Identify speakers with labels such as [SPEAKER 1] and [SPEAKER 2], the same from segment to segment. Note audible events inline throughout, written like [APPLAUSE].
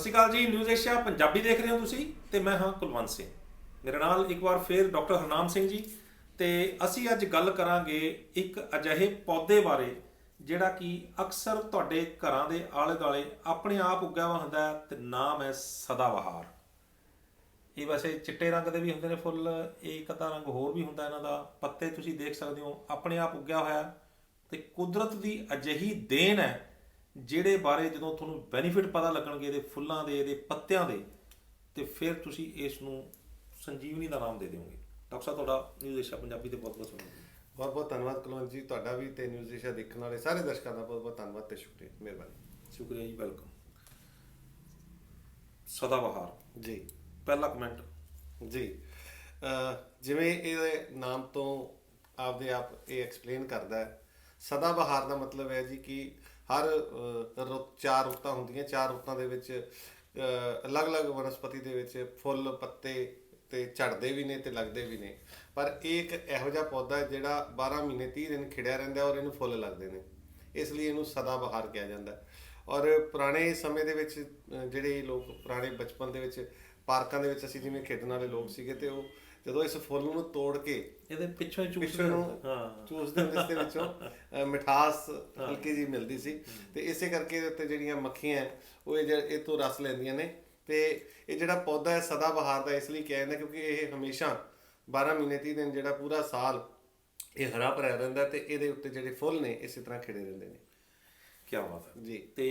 [SPEAKER 1] ਸ਼੍ਰੀ ਅਕਾਲ ਜੀ, news Asia Punjabi ਦੇਖ ਰਹੇ ਹੋ ਤੁਸੀਂ ਤੇ ਮੈਂ ਹਾਂ ਕੁਲਵੰਤ ਸਿੰਘ। ਮੇਰੇ ਨਾਲ ਇੱਕ ਵਾਰ ਫੇਰ ਡਾਕਟਰ ਹਰਨਾਮ ਸਿੰਘ ਜੀ ਤੇ ਅਸੀਂ ਅੱਜ ਗੱਲ ਕਰਾਂਗੇ ਇੱਕ ਅਜਿਹੇ ਪੌਦੇ ਬਾਰੇ ਜਿਹੜਾ ਕਿ ਅਕਸਰ ਤੁਹਾਡੇ ਘਰਾਂ ਦੇ ਆਲੇ-ਦੁਆਲੇ ਆਪਣੇ ਆਪ ਉੱਗਿਆ ਹੋਇਆ ਹੁੰਦਾ ਹੈ ਤੇ ਨਾਮ ਹੈ ਸਦਾਬਹਾਰ। ਇਹ ਵੈਸੇ ਚਿੱਟੇ ਰੰਗ ਦੇ ਵੀ ਹੁੰਦੇ ਨੇ ਫੁੱਲ, ਇਹ ਇੱਕ ਅੱਧਾ ਰੰਗ ਹੋਰ ਵੀ ਹੁੰਦਾ ਇਹਨਾਂ ਦਾ। ਪੱਤੇ ਤੁਸੀਂ ਦੇਖ ਸਕਦੇ ਹੋ, ਆਪਣੇ ਆਪ ਉੱਗਿਆ ਹੋਇਆ ਹੈ ਤੇ ਕੁਦਰਤ ਦੀ ਅਜਿਹੀ ਦੇਣ ਹੈ ਜਿਹੜੇ ਬਾਰੇ ਜਦੋਂ ਤੁਹਾਨੂੰ ਬੈਨੀਫਿਟ ਪਤਾ ਲੱਗਣਗੇ ਇਹਦੇ ਫੁੱਲਾਂ ਦੇ ਇਹਦੇ ਪੱਤਿਆਂ ਦੇ ਤੇ ਫਿਰ ਤੁਸੀਂ ਇਸ ਨੂੰ ਸੰਜੀਵਨੀ ਦਾ ਨਾਮ ਦੇ ਦਿਓਗੇ। ਡਾਕਟਰ ਸਾਹਿਬ ਤੁਹਾਡਾ ਨਿਊਜ਼ ਏਸ਼ੀਆ ਪੰਜਾਬੀ ਤੇ ਬਹੁਤ ਬਹੁਤ ਸਵਾਗਤ
[SPEAKER 2] ਬਹੁਤ ਬਹੁਤ ਧੰਨਵਾਦ ਕੁਲਵੰਤ ਜੀ ਤੁਹਾਡਾ ਵੀ ਤੇ ਨਿਊਜ਼ ਏਸ਼ੀਆ ਦੇਖਣ ਵਾਲੇ ਸਾਰੇ ਦਰਸ਼ਕਾਂ ਦਾ ਬਹੁਤ ਬਹੁਤ ਧੰਨਵਾਦ ਤੇ ਸ਼ੁਕਰੀਆ ਮਿਹਰਬਾਨੀ।
[SPEAKER 1] ਸ਼ੁਕਰੀਆ ਜੀ ਵੈਲਕਮ ਸਦਾਬਹਾਰ।
[SPEAKER 2] ਜੀ।
[SPEAKER 1] ਪਹਿਲਾ ਕਮੈਂਟ
[SPEAKER 2] ਜੀ। ਅਹ ਜਿਵੇਂ ਇਹਦੇ ਨਾਮ ਤੋਂ ਆਪਦੇ ਆਪ ਇਹ ਐਕਸਪਲੇਨ ਕਰਦਾ ਹੈ। ਸਦਾ ਬਹਾਰ ਦਾ ਮਤਲਬ ਹੈ ਜੀ ਕਿ ਹਰ ਰੁੱਤ, ਚਾਰ ਰੁੱਤਾਂ ਹੁੰਦੀਆਂ। ਚਾਰ ਰੁੱਤਾਂ ਦੇ ਵਿੱਚ ਅਲੱਗ-ਅਲੱਗ ਵਨਸਪਤੀ ਦੇ ਵਿੱਚ ਫੁੱਲ, ਪੱਤੇ ਤੇ ਝੜਦੇ ਵੀ ਨੇ ਤੇ ਲੱਗਦੇ ਵੀ ਨੇ। ਪਰ ਇਹ ਇੱਕ ਇਹੋ ਜਿਹਾ ਪੌਦਾ ਜਿਹੜਾ 12 ਮਹੀਨੇ 30 ਦਿਨ ਖਿੜਿਆ ਰਹਿੰਦਾ ਔਰ ਇਹਨੂੰ ਫੁੱਲ ਲੱਗਦੇ ਨੇ। ਇਸ ਲਈ ਇਹਨੂੰ ਸਦਾ ਬਹਾਰ ਕਿਹਾ ਜਾਂਦਾ ਔਰ ਪੁਰਾਣੇ ਸਮੇਂ ਦੇ ਵਿੱਚ ਜਿਹੜੇ ਲੋਕ, ਪੁਰਾਣੇ ਬਚਪਨ ਦੇ ਵਿੱਚ, ਪਾਰਕਾਂ ਦੇ ਵਿੱਚ ਅਸੀਂ ਜਿਵੇਂ ਖੇਡਣ ਵਾਲੇ ਲੋਕ ਸੀਗੇ ਤੇ ਉਹ ਜਦੋਂ ਇਸ ਫੁੱਲ ਨੂੰ ਤੋੜ ਕੇ
[SPEAKER 1] ਇਹਦੇ ਪਿੱਛੋਂ ਹੀ ਚੂਸ
[SPEAKER 2] ਪਿੱਛੇ ਨੂੰ
[SPEAKER 1] ਹਾਂ।
[SPEAKER 2] ਚੂਸਦੇ ਹੁੰਦੇ ਸੀ ਦੇ ਵਿੱਚੋਂ ਮਿਠਾਸ ਹਲਕੀ ਜੀ ਮਿਲਦੀ ਸੀ। ਤੇ ਇਸੇ ਕਰਕੇ ਇਹਦੇ ਉੱਤੇ ਜਿਹੜੀਆਂ ਮੱਖੀਆਂ ਉਹ ਇਹ ਜਿਹੜਾ- ਇਹ ਤੋਂ ਰਸ ਲੈਂਦੀਆਂ ਨੇ। ਤੇ ਇਹ ਜਿਹੜਾ ਪੌਦਾ ਹੈ ਸਦਾ ਬਹਾਰ ਦਾ ਇਸ ਲਈ ਕਿਹਾ ਜਾਂਦਾ ਕਿਉਂਕਿ ਇਹ ਹਮੇਸ਼ਾ 12 ਮਹੀਨੇ 30 ਦਿਨ ਜਿਹੜਾ ਪੂਰਾ ਸਾਲ ਇਹ ਹਰਾ ਭਰਿਆ ਰਹਿੰਦਾ ਤੇ ਇਹਦੇ ਉੱਤੇ ਜਿਹੜੇ ਫੁੱਲ ਨੇ ਇਸੇ ਤਰ੍ਹਾਂ ਖਿੜੇ ਰਹਿੰਦੇ ਨੇ।
[SPEAKER 1] ਕੀ ਬਾਤ ਹੈ।
[SPEAKER 2] ਜੀ।
[SPEAKER 1] ਤੇ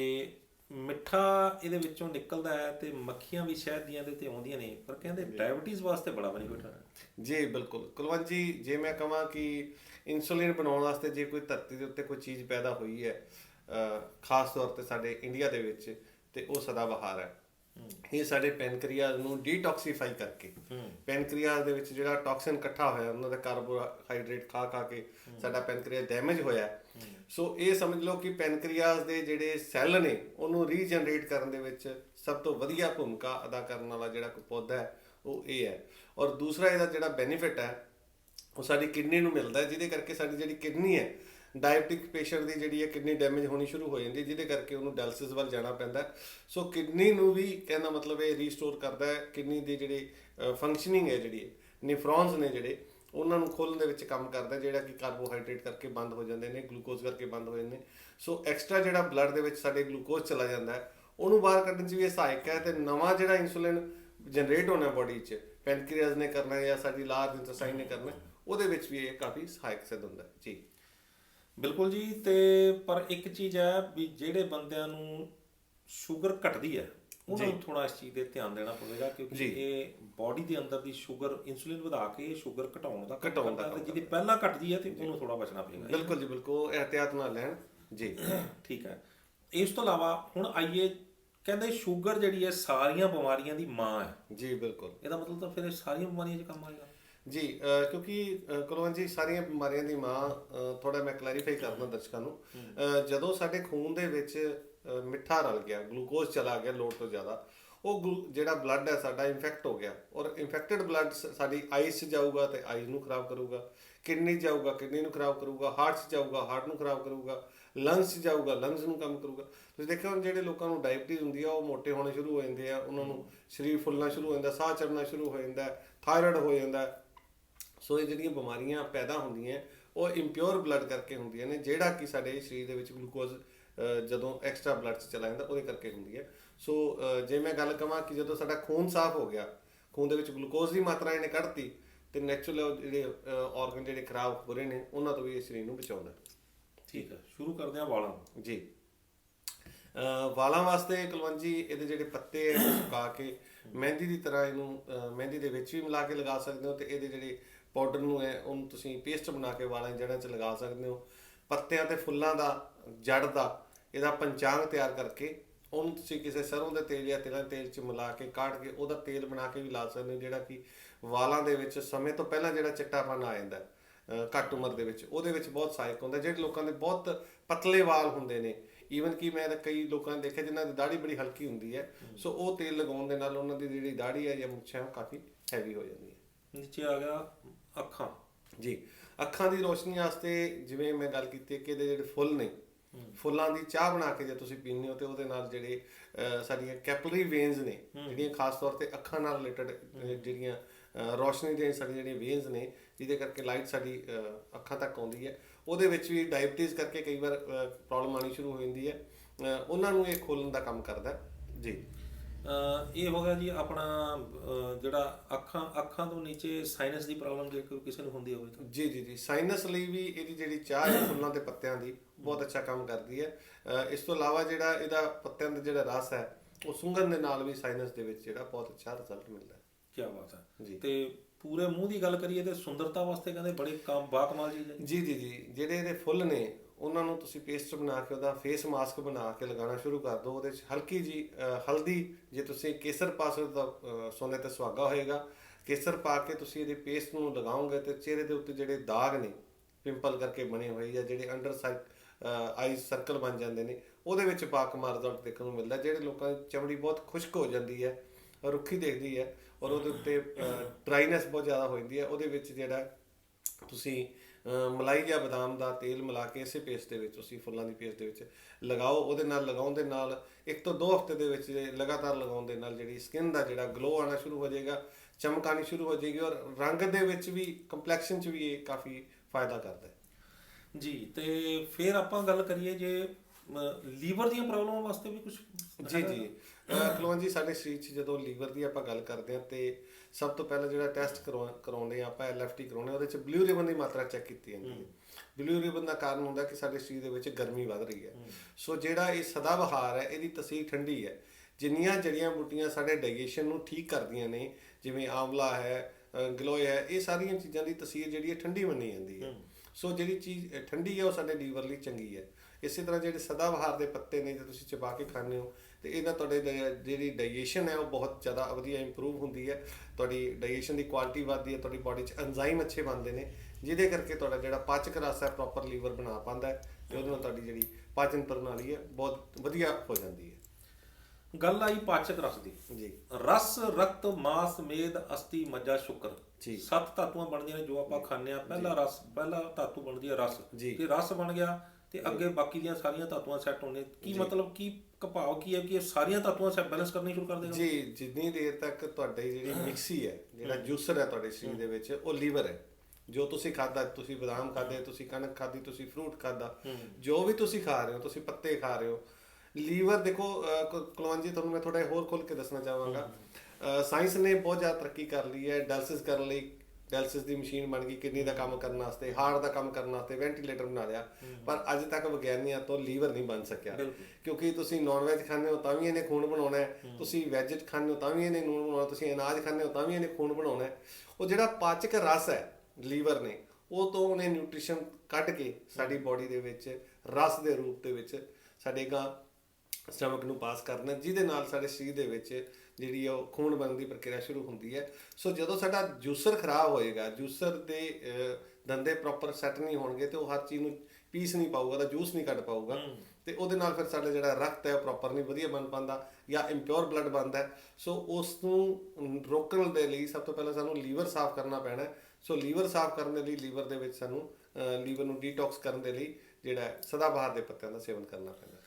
[SPEAKER 1] ਮਿੱਠਾ ਇਹਦੇ ਵਿੱਚੋਂ ਨਿਕਲਦਾ ਹੈ ਤੇ ਮੱਖੀਆਂ ਵੀ ਸ਼ਹਿਦ ਦੀਆਂ ਦੇ ਤੇ ਆਉਂਦੀਆਂ ਨੇ। ਪਰ ਕਹਿੰਦੇ ਡਾਇਬੀਟੀਜ਼ ਵਾਸਤੇ ਬੜਾ ਬੈਨੀਫਿਟ ਹੈ
[SPEAKER 2] ਜੀ ਬਿਲਕੁਲ। ਕੁਲਵੰਤ ਜੀ ਜੇ ਮੈਂ ਕਹਾਂ ਕਿ ਇਨਸੂਲਿਨ ਬਣਾਉਣ ਵਾਸਤੇ ਜੇ ਕੋਈ ਧਰਤੀ ਦੇ ਉੱਤੇ ਕੋਈ ਚੀਜ਼ ਪੈਦਾ ਹੋਈ ਹੈ ਖਾਸ ਤੌਰ ਤੇ ਸਾਡੇ ਇੰਡੀਆ ਦੇ ਵਿੱਚ ਤੇ ਉਹ ਸਦਾਬਹਾਰ ਹੈ। ਇਹ ਸਾਡੇ ਪੈਨਕ੍ਰੀਆਸ ਨੂੰ ਡੀਟੌਕਸੀਫਾਈ ਕਰਕੇ। ਪੈਨਕ੍ਰੀਆਸ ਦੇ ਵਿੱਚ ਜਿਹੜਾ ਟੌਕਸਿਨ ਇਕੱਠਾ ਹੋਇਆ ਉਹਨਾਂ ਦਾ ਕਾਰਬੋਹਾਈਡਰੇਟ ਖਾ ਖਾ ਕੇ ਸਾਡਾ ਪੈਨਕ੍ਰੀਆ ਡੈਮੇਜ ਹੋਇਆ। ਸੋ ਇਹ ਸਮਝ ਲਓ ਕਿ ਪੈਨਕ੍ਰੀਆਸ ਦੇ ਜਿਹੜੇ ਸੈੱਲ ਨੇ ਉਹਨੂੰ ਰੀਜਨਰੇਟ ਕਰਨ ਦੇ ਵਿੱਚ ਸਭ ਤੋਂ ਵਧੀਆ ਭੂਮਿਕਾ ਅਦਾ ਕਰਨ ਵਾਲਾ ਜਿਹੜਾ ਕੋਈ ਪੌਦਾ ਹੈ ਉਹ ਇਹ ਹੈ। ਔਰ ਦੂਸਰਾ ਇਹਦਾ ਜਿਹੜਾ ਬੈਨੀਫਿਟ ਹੈ ਉਹ ਸਾਡੀ ਕਿਡਨੀ ਨੂੰ ਮਿਲਦਾ ਜਿਹਦੇ ਕਰਕੇ ਸਾਡੀ ਜਿਹੜੀ ਕਿਡਨੀ ਹੈ ਡਾਇਬਟਿਕ ਪੇਸ਼ੈਂਟ ਦੀ ਜਿਹੜੀ ਹੈ ਕਿਡਨੀ ਡੈਮੇਜ ਹੋਣੀ ਸ਼ੁਰੂ ਹੋ ਜਾਂਦੀ ਹੈ, ਜਿਹਦੇ ਕਰਕੇ ਉਹਨੂੰ ਡਾਇਲਿਸਿਸ ਵੱਲ ਜਾਣਾ ਪੈਂਦਾ ਸੋ ਕਿਡਨੀ ਨੂੰ ਵੀ ਕਹਿੰਦਾ ਮਤਲਬ ਇਹ ਰੀਸਟੋਰ ਕਰਦਾ ਹੈ, ਕਿਡਨੀ ਦੀ ਜਿਹੜੀ ਫੰਕਸ਼ਨਿੰਗ ਹੈ ਜਿਹੜੀ ਨਿਫਰੋਨਸ ਨੇ ਜਿਹੜੇ, ਉਹਨਾਂ ਨੂੰ ਖੋਲਣ ਦੇ ਵਿੱਚ ਕੰਮ ਕਰਦਾ ਜਿਹੜਾ ਕਿ ਕਾਰਬੋਹਾਈਡਰੇਟ ਕਰਕੇ ਬੰਦ ਹੋ ਜਾਂਦੇ ਨੇ ਗਲੂਕੋਜ਼ ਕਰਕੇ ਬੰਦ ਹੋ ਜਾਂਦੇ ਨੇ। ਸੋ ਐਕਸਟਰਾ ਜਿਹੜਾ ਬਲੱਡ ਦੇ ਵਿੱਚ ਸਾਡੇ ਗਲੂਕੋਜ਼ ਚਲਾ ਜਾਂਦਾ ਹੈ, ਉਹਨੂੰ ਬਾਹਰ ਕੱਢਣ 'ਚ ਵੀ ਇਹ ਸਹਾਇਕ ਹੈ ਤੇ ਨਵਾਂ ਜਿਹੜਾ ਇਨਸੂਲਿਨ ਜਨਰੇਟ ਹੋਣਾ ਬੋਡੀ 'ਚ ਪੈਨਕ੍ਰੀਆਸ ਨੇ ਕਰਨਾ ਜਾਂ ਸਾਡੀ ਲਾਰਜ ਇੰਟੈਸਟਾਈਨ ਨੇ ਕਰਨਾ ਉਹਦੇ ਵਿੱਚ ਵੀ ਇਹ ਕਾਫੀ ਸਹਾਇਕ ਸਿੱਧ ਹੁੰਦਾ ਜੀ।
[SPEAKER 1] ਬਿਲਕੁਲ ਜੀ ਤੇ ਪਰ ਇੱਕ ਚੀਜ਼ ਹੈ ਵੀ ਜਿਹੜੇ ਬੰਦਿਆਂ ਨੂੰ ਸ਼ੂਗਰ ਘਟਦੀ ਹੈ ਉਹਨਾਂ ਨੂੰ ਥੋੜਾ ਇਸ ਚੀਜ਼ ਤੇ ਧਿਆਨ ਦੇਣਾ ਪਵੇਗਾ ਕਿਉਂਕਿ। ਇਹ ਬਾਡੀ ਦੇ ਅੰਦਰ ਦੀ ਸ਼ੂਗਰ ਇਨਸੂਲਿਨ ਵਧਾ ਕੇ ਸ਼ੂਗਰ ਘਟਾਉਣ ਦਾ
[SPEAKER 2] ਘਟਾਉਣ ਦਾ
[SPEAKER 1] ਜਿਹਦੀ ਪਹਿਲਾਂ ਘਟਦੀ ਹੈ ਤੇ ਉਹਨੂੰ ਥੋੜਾ ਬਚਣਾ ਪਏਗਾ
[SPEAKER 2] ਬਿਲਕੁਲ ਜੀ ਬਿਲਕੁਲ ਇਹਤਿਆਤ ਨਾਲ ਲੈਣ। ਜੀ। [COUGHS]
[SPEAKER 1] ਠੀਕ ਹੈ। ਇਸ ਤੋਂ ਇਲਾਵਾ ਹੁਣ ਆਈਏ ਕਹਿੰਦੇ ਸ਼ੂਗਰ ਜਿਹੜੀ ਹੈ ਸਾਰੀਆਂ ਬਿਮਾਰੀਆਂ ਦੀ ਮਾਂ ਹੈ।
[SPEAKER 2] ਜੀ ਬਿਲਕੁਲ।
[SPEAKER 1] ਇਹਦਾ ਮਤਲਬ ਤਾਂ ਫਿਰ ਸਾਰੀਆਂ ਬਿਮਾਰੀਆਂ 'ਚ ਕੰਮ ਆਏਗਾ।
[SPEAKER 2] ਜੀ ਕਿਉਂਕਿ ਕੁਲਵੰਤ ਜੀ ਸਾਰੀਆਂ ਬਿਮਾਰੀਆਂ ਦੀ ਮਾਂ ਥੋੜਾ ਮੈਂ ਕਲੈਰੀਫਾਈ ਕਰਨਾ ਦਰਸ਼ਕਾਂ ਨੂੰ। ਜਦੋਂ ਸਾਡੇ ਖੂਨ ਦੇ ਵਿੱਚ ਮਿੱਠਾ ਰਲ ਗਿਆ ਗਲੂਕੋਜ਼ ਚਲਾ ਗਿਆ ਲੋੜ ਤੋਂ ਜ਼ਿਆਦਾ ਉਹ ਜਿਹੜਾ ਬਲੱਡ ਹੈ ਸਾਡਾ ਇਨਫੈਕਟ ਹੋ ਗਿਆ ਔਰ ਇਨਫੈਕਟਡ ਬਲੱਡ ਸਾਡੀ ਆਈਸ 'ਚ ਜਾਊਗਾ ਤੇ ਆਈਸ ਨੂੰ ਖਰਾਬ ਕਰੂਗਾ ਕਿਡਨੀ 'ਚ ਜਾਊਗਾ ਕਿਡਨੀ ਨੂੰ ਖਰਾਬ ਕਰੂਗਾ ਹਾਰਟ 'ਚ ਜਾਊਗਾ ਹਾਰਟ ਨੂੰ ਖਰਾਬ ਕਰੂਗਾ ਲੰਗਸ 'ਚ ਜਾਊਗਾ ਲੰਗਸ ਨੂੰ ਕੰਮ ਕਰੂਗਾ। ਤੁਸੀਂ ਦੇਖਿਆ ਹੁਣ ਜਿਹੜੇ ਲੋਕਾਂ ਨੂੰ ਡਾਇਬੀਟੀਜ਼ ਹੁੰਦੀ ਆ ਉਹ ਮੋਟੇ ਹੋਣੇ ਸ਼ੁਰੂ ਹੋ ਜਾਂਦੇ ਆ ਉਹਨਾਂ ਨੂੰ ਸਰੀਰ ਫੁੱਲਣਾ ਸ਼ੁਰੂ ਹੋ ਜਾਂਦਾ ਸਾਹ ਚੜਨਾ ਸ਼ੁਰੂ ਹੋ ਜਾਂਦਾ ਥਾਇਰਾਇਡ ਹੋ ਜਾਂਦਾ। ਸੋ ਇਹ ਜਿਹੜੀਆਂ ਬਿਮਾਰੀਆਂ ਪੈਦਾ ਹੁੰਦੀਆਂ ਉਹ ਇੰਪਿਓਰ ਬਲੱਡ ਕਰਕੇ ਹੁੰਦੀਆਂ ਨੇ ਜਿਹੜਾ ਕਿ ਸਾਡੇ ਸਰੀਰ ਦੇ ਵਿੱਚ ਗਲੂਕੋਜ਼ ਜਦੋਂ ਐਕਸਟਰਾ ਬਲੱਡ ਚ ਚਲਾ ਜਾਂਦਾ ਉਹਦੇ ਕਰਕੇ ਹੁੰਦੀ ਹੈ। ਸੋ ਜੇ ਮੈਂ ਗੱਲ ਕਰਾਂ ਕਿ ਜਦੋਂ ਸਾਡਾ ਖੂਨ ਸਾਫ਼ ਹੋ ਗਿਆ ਖੂਨ ਦੇ ਵਿੱਚ ਗਲੂਕੋਜ਼ ਦੀ ਮਾਤਰਾ ਇਹਨੇ ਕੱਢਤੀ ਤੇ ਨੈਚੁਰਲ ਜਿਹੜੇ ਆਰਗਨ ਜਿਹੜੇ ਖਰਾਬ ਹੋ ਰਹੇ ਨੇ ਉਹਨਾਂ ਤੋਂ ਵੀ ਇਹ ਸਰੀਰ ਨੂੰ ਬਚਾਉਂਦਾ
[SPEAKER 1] ਠੀਕ ਹੈ ਸ਼ੁਰੂ ਕਰਦੇ ਹਾਂ ਵਾਲਾਂ।
[SPEAKER 2] ਜੀ। ਵਾਲਾਂ ਵਾਸਤੇ ਕੁਲਵੰਤ ਜੀ ਇਹਦੇ ਜਿਹੜੇ ਪੱਤੇ ਸੁਕਾ ਕੇ ਮਹਿੰਦੀ ਦੀ ਤਰ੍ਹਾਂ ਇਹਨੂੰ ਮਹਿੰਦੀ ਦੇ ਵਿੱਚ ਵੀ ਮਿਲਾ ਕੇ ਲਗਾ ਸਕਦੇ ਹੋ ਤੇ ਇਹਦੇ ਜਿਹੜੇ ਪਾਊਡਰ ਨੂੰ ਹੈ ਉਹਨੂੰ ਤੁਸੀਂ ਪੇਸਟ ਬਣਾ ਕੇ ਵਾਲਾਂ ਜੜ੍ਹਾਂ 'ਚ ਲਗਾ ਸਕਦੇ ਹੋ। ਪੱਤਿਆਂ ਤੇ ਫੁੱਲਾਂ ਦਾ ਜੜ ਦਾ ਇਹਦਾ ਪੰਚਾਂਗ ਤਿਆਰ ਕਰਕੇ ਉਹਨੂੰ ਤੁਸੀਂ ਕਿਸੇ ਸਰੋਂ ਦੇ ਤੇਲ ਜਾਂ ਤਿਲਾਂ ਤੇਲ 'ਚ ਮਿਲਾ ਕੇ ਕਾੜ ਕੇ ਉਹਦਾ ਤੇਲ ਬਣਾ ਕੇ ਵੀ ਲਾ ਸਕਦੇ ਹੋ ਜਿਹੜਾ ਕਿ ਵਾਲਾਂ ਦੇ ਵਿੱਚ ਸਮੇਂ ਤੋਂ ਪਹਿਲਾਂ ਜਿਹੜਾ ਚਿੱਟਾਪਨ ਆ ਜਾਂਦਾ ਘੱਟ ਉਮਰ ਦੇ ਵਿੱਚ। ਉਹਦੇ ਵਿੱਚ ਬਹੁਤ ਸਹਾਇਕ ਹੁੰਦਾ ਜਿਹੜੇ ਲੋਕਾਂ ਦੇ ਬਹੁਤ ਪਤਲੇ ਵਾਲ ਹੁੰਦੇ ਨੇ। ਈਵਨ ਕਿ ਮੈਂ ਤਾਂ ਕਈ ਲੋਕਾਂ ਨੇ ਦੇਖਿਆ ਜਿਨ੍ਹਾਂ ਦੀ ਦਾੜੀ ਬੜੀ ਹਲਕੀ ਹੁੰਦੀ ਹੈ ਸੋ ਉਹ ਤੇਲ ਲਗਾਉਣ ਦੇ ਨਾਲ ਉਹਨਾਂ ਦੀ ਜਿਹੜੀ ਦਾੜੀ ਹੈ ਜਾਂ ਮੁੱਛਾਂ ਉਹ ਕਾਫੀ ਹੈਵੀ ਹੋ ਜਾਂਦੀ ਹੈ।
[SPEAKER 1] ਨੀਚੇ ਆ ਗਿਆ। ਅੱਖਾਂ।
[SPEAKER 2] ਜੀ ਅੱਖਾਂ ਦੀ ਰੋਸ਼ਨੀ ਵਾਸਤੇ ਜਿਵੇਂ ਮੈਂ ਗੱਲ ਕੀਤੀ ਕਿ ਇਹਦੇ ਜਿਹੜੇ ਫੁੱਲ ਨੇ ਫੁੱਲਾਂ ਦੀ ਚਾਹ ਬਣਾ ਕੇ ਜੇ ਤੁਸੀਂ ਪੀਂਦੇ ਹੋ ਤੇ ਉਹਦੇ ਨਾਲ ਜਿਹੜੇ ਸਾਡੀਆਂ ਕੈਪਲਰੀ ਵੇਨਸ ਨੇ ਜਿਹੜੀਆਂ ਖਾਸ ਤੌਰ ਤੇ ਅੱਖਾਂ ਨਾਲ ਰਿਲੇਟਡ ਜਿਹੜੀਆਂ ਰੋਸ਼ਨੀ ਦੀਆਂ ਸਾਡੀਆਂ ਜਿਹੜੀਆਂ ਵੇਨਸ ਨੇ ਜਿਹਦੇ ਕਰਕੇ ਲਾਈਟ ਸਾਡੀ ਅੱਖਾਂ ਤੱਕ ਆਉਂਦੀ ਹੈ। ਉਹਦੇ ਵਿੱਚ ਵੀ ਡਾਇਬਟੀਜ਼ ਕਰਕੇ ਕਈ ਵਾਰ ਪ੍ਰੋਬਲਮ ਆਣੀ ਸ਼ੁਰੂ ਹੋ ਜਾਂਦੀ ਹੈ। ਉਹਨਾਂ ਨੂੰ ਇਹ ਖੋਲਣ ਦਾ ਕੰਮ ਕਰਦਾ। ਜੀ।
[SPEAKER 1] ਇਹ ਹੋ ਗਿਆ ਜੀ ਆਪਣਾ ਜਿਹੜਾ ਅੱਖਾਂ ਅੱਖਾਂ ਤੋਂ ਨੀਚੇ ਸਾਈਨਸ ਦੀ ਪ੍ਰੋਬਲਮ ਜੇ ਕੋਈ ਕਿਸੇ ਨੂੰ ਹੁੰਦੀ ਹੋਵੇ ਤਾਂ।
[SPEAKER 2] ਜੀ ਜੀ ਜੀ। ਸਾਈਨਸ ਲਈ ਵੀ ਇਹਦੀ ਜਿਹੜੀ ਚਾਹ ਹੈ ਫੁੱਲਾਂ ਦੇ ਪੱਤਿਆਂ ਦੀ ਬਹੁਤ ਅੱਛਾ ਕੰਮ ਕਰਦੀ ਹੈ। ਇਸ ਤੋਂ ਇਲਾਵਾ ਜਿਹੜਾ ਇਹਦਾ ਪੱਤਿਆਂ ਦਾ ਜਿਹੜਾ ਰਸ ਹੈ ਉਹ ਸੁੰਗਣ ਦੇ ਨਾਲ ਵੀ ਸਾਈਨਸ ਦੇ ਵਿੱਚ ਜਿਹੜਾ ਬਹੁਤ ਅੱਛਾ ਰਿਜ਼ਲਟ ਮਿਲਦਾ ਹੈ।
[SPEAKER 1] ਕੀ ਬਾਤ ਹੈ।
[SPEAKER 2] ਜੀ।
[SPEAKER 1] ਤੇ ਪੂਰੇ ਮੂੰਹ ਦੀ ਗੱਲ ਕਰੀਏ ਤੇ ਸੁੰਦਰਤਾ ਵਾਸਤੇ ਕਹਿੰਦੇ ਬੜੀ ਕੰਮ ਬਾਕਮਾਲ ਹੈ।
[SPEAKER 2] ਜੀ ਜੀ ਜੀ। ਜਿਹੜੇ ਇਹਦੇ ਫੁੱਲ ਨੇ ਉਹਨਾਂ ਨੂੰ ਤੁਸੀਂ ਪੇਸਟ ਬਣਾ ਕੇ ਉਹਦਾ ਫੇਸ ਮਾਸਕ ਬਣਾ ਕੇ ਲਗਾਉਣਾ ਸ਼ੁਰੂ ਕਰ ਦਿਓ ਉਹਦੇ ਵਿੱਚ ਹਲਕੀ ਜੀ ਹਲਦੀ ਜੇ ਤੁਸੀਂ ਕੇਸਰ ਪਾ ਸਕਦੇ ਤਾਂ ਅਹ, ਸੋਨੇ ਤੇ ਸੁਹਾਗਾ ਹੋਏਗਾ। ਕੇਸਰ ਪਾ ਕੇ ਤੁਸੀਂ ਇਹਦੇ ਪੇਸਟ ਨੂੰ ਲਗਾਓਗੇ ਤੇ ਚਿਹਰੇ ਦੇ ਉੱਤੇ ਜਿਹੜੇ ਦਾਗ ਨੇ ਪਿੰਪਲ ਕਰਕੇ ਬਣੇ ਹੋਏ ਜਾਂ ਜਿਹੜੇ ਅੰਡਰ ਆਈ ਸਰਕਲ ਬਣ ਜਾਂਦੇ ਨੇ ਉਹਦੇ ਵਿੱਚ ਬਾਕਮਾਰ ਰਿਜ਼ਲਟ ਦੇਖਣ ਨੂੰ ਮਿਲਦਾ। ਜਿਹੜੇ ਲੋਕਾਂ ਦੀ ਚਮੜੀ ਬਹੁਤ ਖੁਸ਼ਕ ਹੋ ਜਾਂਦੀ ਹੈ ਰੁੱਖੀ ਦੇਖਦੀ ਹੈ ਔਰ ਉਹਦੇ ਉੱਤੇ ਡਰਾਈਨੈਸ ਬਹੁਤ ਜ਼ਿਆਦਾ ਹੋ ਜਾਂਦੀ ਹੈ ਉਹਦੇ ਵਿੱਚ ਜਿਹੜਾ ਤੁਸੀਂ ਮਲਾਈ ਜਾਂ ਬਦਾਮ ਦਾ ਤੇਲ ਮਿਲਾ ਕੇ ਇਸੇ ਪੇਸਟ ਦੇ ਵਿੱਚ ਤੁਸੀਂ ਫੁੱਲਾਂ ਦੀ ਪੇਸਟ ਦੇ ਵਿੱਚ ਲਗਾਓ ਉਹਦੇ ਨਾਲ ਲਗਾਉਣ ਦੇ ਨਾਲ ਇੱਕ ਤੋਂ ਦੋ ਹਫ਼ਤੇ ਦੇ ਵਿੱਚ ਲਗਾਤਾਰ ਲਗਾਉਣ ਦੇ ਨਾਲ ਜਿਹੜੀ ਸਕਿਨ ਦਾ ਜਿਹੜਾ ਗਲੋ ਆਣਾ ਸ਼ੁਰੂ ਹੋ ਜਾਏਗਾ ਚਮਕ ਆਉਣੀ ਸ਼ੁਰੂ ਹੋ ਜਾਏਗੀ ਔਰ ਰੰਗ ਦੇ ਵਿੱਚ ਵੀ ਕੰਪਲੈਕਸ਼ਨ 'ਚ ਵੀ ਇਹ ਕਾਫੀ ਫਾਇਦਾ ਕਰਦਾ ਹੈ।
[SPEAKER 1] ਜੀ ਤੇ ਫਿਰ ਆਪਾਂ ਗੱਲ ਕਰੀਏ ਜੇ ਲੀਵਰ ਦੀਆਂ ਪ੍ਰੋਬਲਮਾਂ ਵਾਸਤੇ ਵੀ ਕੁਝ
[SPEAKER 2] ਜੀ ਜੀ। ਕਲੋਨ ਜੀ ਸਾਡੇ ਸਰੀਰ 'ਚ ਜਦੋਂ ਲੀਵਰ ਦੀ ਆਪਾਂ ਗੱਲ ਕਰਦੇ ਹਾਂ ਤੇ ਸਭ ਤੋਂ ਪਹਿਲਾਂ ਜਿਹੜਾ ਟੈਸਟ ਕਰਾਉਂਦੇ ਆ ਆਪਾਂ ਐਲਐਫਟੀ ਕਰਾਉਂਦੇ ਉਹਦੇ 'ਚ ਬਲੂ ਰਿਬਨ ਦੀ ਮਾਤਰਾ ਚੈੱਕ ਕੀਤੀ ਜਾਂਦੀ ਹੈ। ਬਲੂ ਰਿਬਨ ਦਾ ਕਾਰਨ ਹੁੰਦਾ ਕਿ ਸਾਡੇ ਸਰੀਰ ਦੇ ਵਿੱਚ ਗਰਮੀ ਵੱਧ ਰਹੀ ਹੈ। ਸੋ ਜਿਹੜਾ ਇਹ ਸਦਾ ਬਹਾਰ ਹੈ ਇਹਦੀ ਤਸੀਰ ਠੰਡੀ ਹੈ। ਜਿੰਨੀਆਂ ਜੜੀਆਂ ਬੂਟੀਆਂ ਸਾਡੇ ਡਾਈਜੈਸ਼ਨ ਨੂੰ ਠੀਕ ਕਰਦੀਆਂ ਨੇ ਜਿਵੇਂ ਆਂਵਲਾ ਹੈ ਗਲੋਏ ਹੈ ਇਹ ਸਾਰੀਆਂ ਚੀਜ਼ਾਂ ਦੀ ਤਸੀਰ ਜਿਹੜੀ ਹੈ ਠੰਡੀ ਮੰਨੀ ਜਾਂਦੀ ਹੈ। ਸੋ ਜਿਹੜੀ ਚੀਜ਼ ਠੰਡੀ ਹੈ ਉਹ ਸਾਡੇ ਲੀਵਰ ਲਈ ਚੰਗੀ ਹੈ। ਇਸੇ ਤਰ੍ਹਾਂ ਜਿਹੜੇ ਸਦਾਬਹਾਰ ਦੇ ਪੱਤੇ ਨੇ ਜੇ ਤੁਸੀਂ ਚਬਾ ਕੇ ਖਾਂਦੇ ਹੋ ਤੇ ਇਹਦਾ ਤੁਹਾਡੇ ਡ- ਜਿਹੜੀ ਡਾਈਜੈਸ਼ਨ ਹੈ ਉਹ ਬਹੁਤ ਜ਼ਿਆਦਾ ਵਧੀਆ ਇੰਪਰੂਵ ਹੁੰਦੀ ਹੈ। ਤੁਹਾਡੀ ਡਾਈਜੈਸ਼ਨ ਦੀ ਕੁਆਲਿਟੀ ਵੱਧਦੀ ਹੈ ਤੁਹਾਡੀ ਬਾਡੀ 'ਚ ਐਂਜ਼ਾਈਮ ਅੱਛੇ ਬਣਦੇ ਨੇ ਜਿਹਦੇ ਕਰਕੇ ਤੁਹਾਡਾ ਜਿਹੜਾ ਪਾਚਕ ਰਸ ਹੈ ਪ੍ਰੋਪਰ ਲੀਵਰ ਬਣਾ ਪਾਉਂਦਾ ਹੈ ਤੇ ਉਹਦੇ ਨਾਲ ਤੁਹਾਡੀ ਜਿਹੜੀ ਪਾਚਨ ਪ੍ਰਣਾਲੀ ਹੈ ਬਹੁਤ ਵਧੀਆ ਹੋ ਜਾਂਦੀ ਹੈ।
[SPEAKER 1] ਗੱਲ ਆਈ ਪਾਚਕ ਰਸ ਦੀ।
[SPEAKER 2] ਜੀ।
[SPEAKER 1] ਰਸ ਰਕਤ ਮਾਸ ਮੇਦ ਅਸਥੀ ਮੱਜਾ ਸ਼ੁਕਰ।
[SPEAKER 2] ਜੀ।
[SPEAKER 1] ਸੱਤ ਧਾਤੂਆਂ ਬਣਦੀਆਂ ਨੇ ਜੋ ਆਪਾਂ ਖਾਂਦੇ ਆ ਪਹਿਲਾ ਰਸ ਪਹਿਲਾ ਧਾਤੂ ਬਣਦੀ ਹੈ ਰਸ।
[SPEAKER 2] ਜੀ।
[SPEAKER 1] ਤੇ ਰਸ ਬਣ ਗਿਆ ਤੇ ਅੱਗੇ ਬਾਕੀ ਦੀਆਂ ਸਾਰੀਆਂ ਧਾਤੂਆਂ ਸੈੱਟ ਹੋਣੇ ਕੀ ਮਤਲਬ ਕੀ ਕਪਾਵ ਕੀ ਹੈ ਕਿ ਇਹ ਸਾਰੀਆਂ ਧਾਤੂਆਂ ਸੈੱਟ ਬੈਲੈਂਸ ਕਰਨੀ ਸ਼ੁਰੂ ਕਰ ਦੇਗਾ
[SPEAKER 2] ਜੀ ਜਿੰਨੀ ਦੇਰ ਤੱਕ ਤੁਹਾਡੀ ਜਿਹੜੀ ਮਿਕਸੀ ਹੈ ਜਿਹੜਾ ਜੂਸਰ ਹੈ ਤੁਹਾਡੇ ਸਰੀਰ ਦੇ ਵਿੱਚ ਉਹ ਲੀਵਰ ਹੈ। ਜੋ ਤੁਸੀਂ ਖਾਦਾ ਤੁਸੀਂ ਬਦਾਮ ਖਾਦੇ ਤੁਸੀਂ ਕਣਕ ਖਾਦੀ ਤੁਸੀਂ ਫਰੂਟ ਖਾਦਾ ਜੋ ਵੀ ਤੁਸੀਂ ਖਾ ਰਹੇ ਹੋ ਤੁਸੀਂ ਪੱਤੇ ਖਾ ਰਹੇ ਹੋ ਲੀਵਰ ਦੇਖੋ ਕੁਲਵੰਤ ਜੀ ਤੁਹਾਨੂੰ ਮੈਂ ਥੋੜਾ ਹੋਰ ਖੋਲ ਕੇ ਦੱਸਣਾ ਚਾਹਾਂਗਾ। ਸਾਇੰਸ ਨੇ ਬਹੁਤ ਜ਼ਿਆਦਾ ਤਰੱਕੀ ਕਰ ਲਈ ਹੈ ਡਾਇਲਸਿਸ ਕਰਨ ਲਈ ਡਾਇਲਸਿਸ ਦੀ ਮਸ਼ੀਨ ਬਣ ਗਈ ਕਿਡਨੀ ਦਾ ਕੰਮ ਕਰਨ ਵਾਸਤੇ ਹਾਰਟ ਦਾ ਕੰਮ ਕਰਨ ਵਾਸਤੇ ਵੈਂਟੀਲੇਟਰ ਬਣਾ ਲਿਆ। ਪਰ ਅੱਜ ਤੱਕ ਵਿਗਿਆਨੀਆਂ ਤੋਂ ਲੀਵਰ ਨਹੀਂ ਬਣ ਸਕਿਆ। ਕਿਉਂਕਿ ਤੁਸੀਂ ਨਾਨ ਵੈਜ ਖਾਂਦੇ ਹੋ ਤਾਂ ਵੀ ਇਹਨੇ ਖੂਨ ਬਣਾਉਣਾ ਹੈ। ਤੁਸੀਂ ਵੈਜ ਖਾਂਦੇ ਹੋ ਤਾਂ ਵੀ ਇਹਨੇ ਖੂਨ ਬਣਾਉਣਾ ਤੁਸੀਂ ਅਨਾਜ ਖਾਂਦੇ ਹੋ ਤਾਂ ਵੀ ਇਹਨੇ ਖੂਨ ਬਣਾਉਣਾ ਹੈ। ਉਹ ਜਿਹੜਾ ਪਾਚਕ ਰਸ ਹੈ ਲੀਵਰ ਨੇ ਉਹ ਤੋਂ ਉਹਨੇ ਨਿਊਟ੍ਰੀਸ਼ਨ ਕੱਢ ਕੇ ਸਾਡੀ ਬਾਡੀ ਦੇ ਵਿੱਚ ਰਸ ਦੇ ਰੂਪ ਦੇ ਵਿੱਚ ਸਾਡੇ ਗਾਂ ਸਟਮਕ ਨੂੰ ਪਾਸ ਕਰਨਾ ਜਿਹਦੇ ਨਾਲ ਸਾਡੇ ਸਰੀਰ ਦੇ ਵਿੱਚ ਜਿਹੜੀ ਉਹ ਖੂਨ ਬਣਨ ਦੀ ਪ੍ਰਕਿਰਿਆ ਸ਼ੁਰੂ ਹੁੰਦੀ ਹੈ ਸੋ ਜਦੋਂ ਸਾਡਾ ਜੂਸਰ ਖਰਾਬ ਹੋਏਗਾ ਜੂਸਰ ਦੇ ਦੰਦੇ ਪ੍ਰੋਪਰ ਸੈੱਟ ਨਹੀਂ ਹੋਣਗੇ ਤੇ ਉਹ ਹਰ ਚੀਜ਼ ਨੂੰ ਪੀਸ ਨਹੀਂ ਪਾਊਗਾ ਦਾ ਜੂਸ ਨਹੀਂ ਕੱਢ ਪਾਊਗਾ ਤੇ ਉਹਦੇ ਨਾਲ ਫਿਰ ਸਾਡਾ ਜਿਹੜਾ ਰਕਤ ਹੈ ਉਹ ਪ੍ਰੋਪਰ ਨਹੀਂ ਵਧੀਆ ਬਣ ਪਾਉਂਦਾ ਜਾਂ ਇੰਪਿਓਰ ਬਲੱਡ ਬਣਦਾ। ਸੋ ਉਸ ਨੂੰ ਰੋਕਣ ਦੇ ਲਈ ਸਭ ਤੋਂ ਪਹਿਲਾਂ ਸਾਨੂੰ ਲੀਵਰ ਸਾਫ਼ ਕਰਨਾ ਪੈਣਾ। ਸੋ ਲੀਵਰ ਸਾਫ਼ ਕਰਨ ਦੇ ਲਈ ਲੀਵਰ ਦੇ ਵਿੱਚ ਸਾਨੂੰ ਲੀਵਰ ਨੂੰ ਡੀਟੌਕਸ ਕਰਨ ਦੇ ਲਈ ਜਿਹੜਾ ਸਦਾਬਹਾਰ ਦੇ ਪੱਤਿਆਂ ਦਾ ਸੇਵਨ ਕਰਨਾ ਪੈਂਦਾ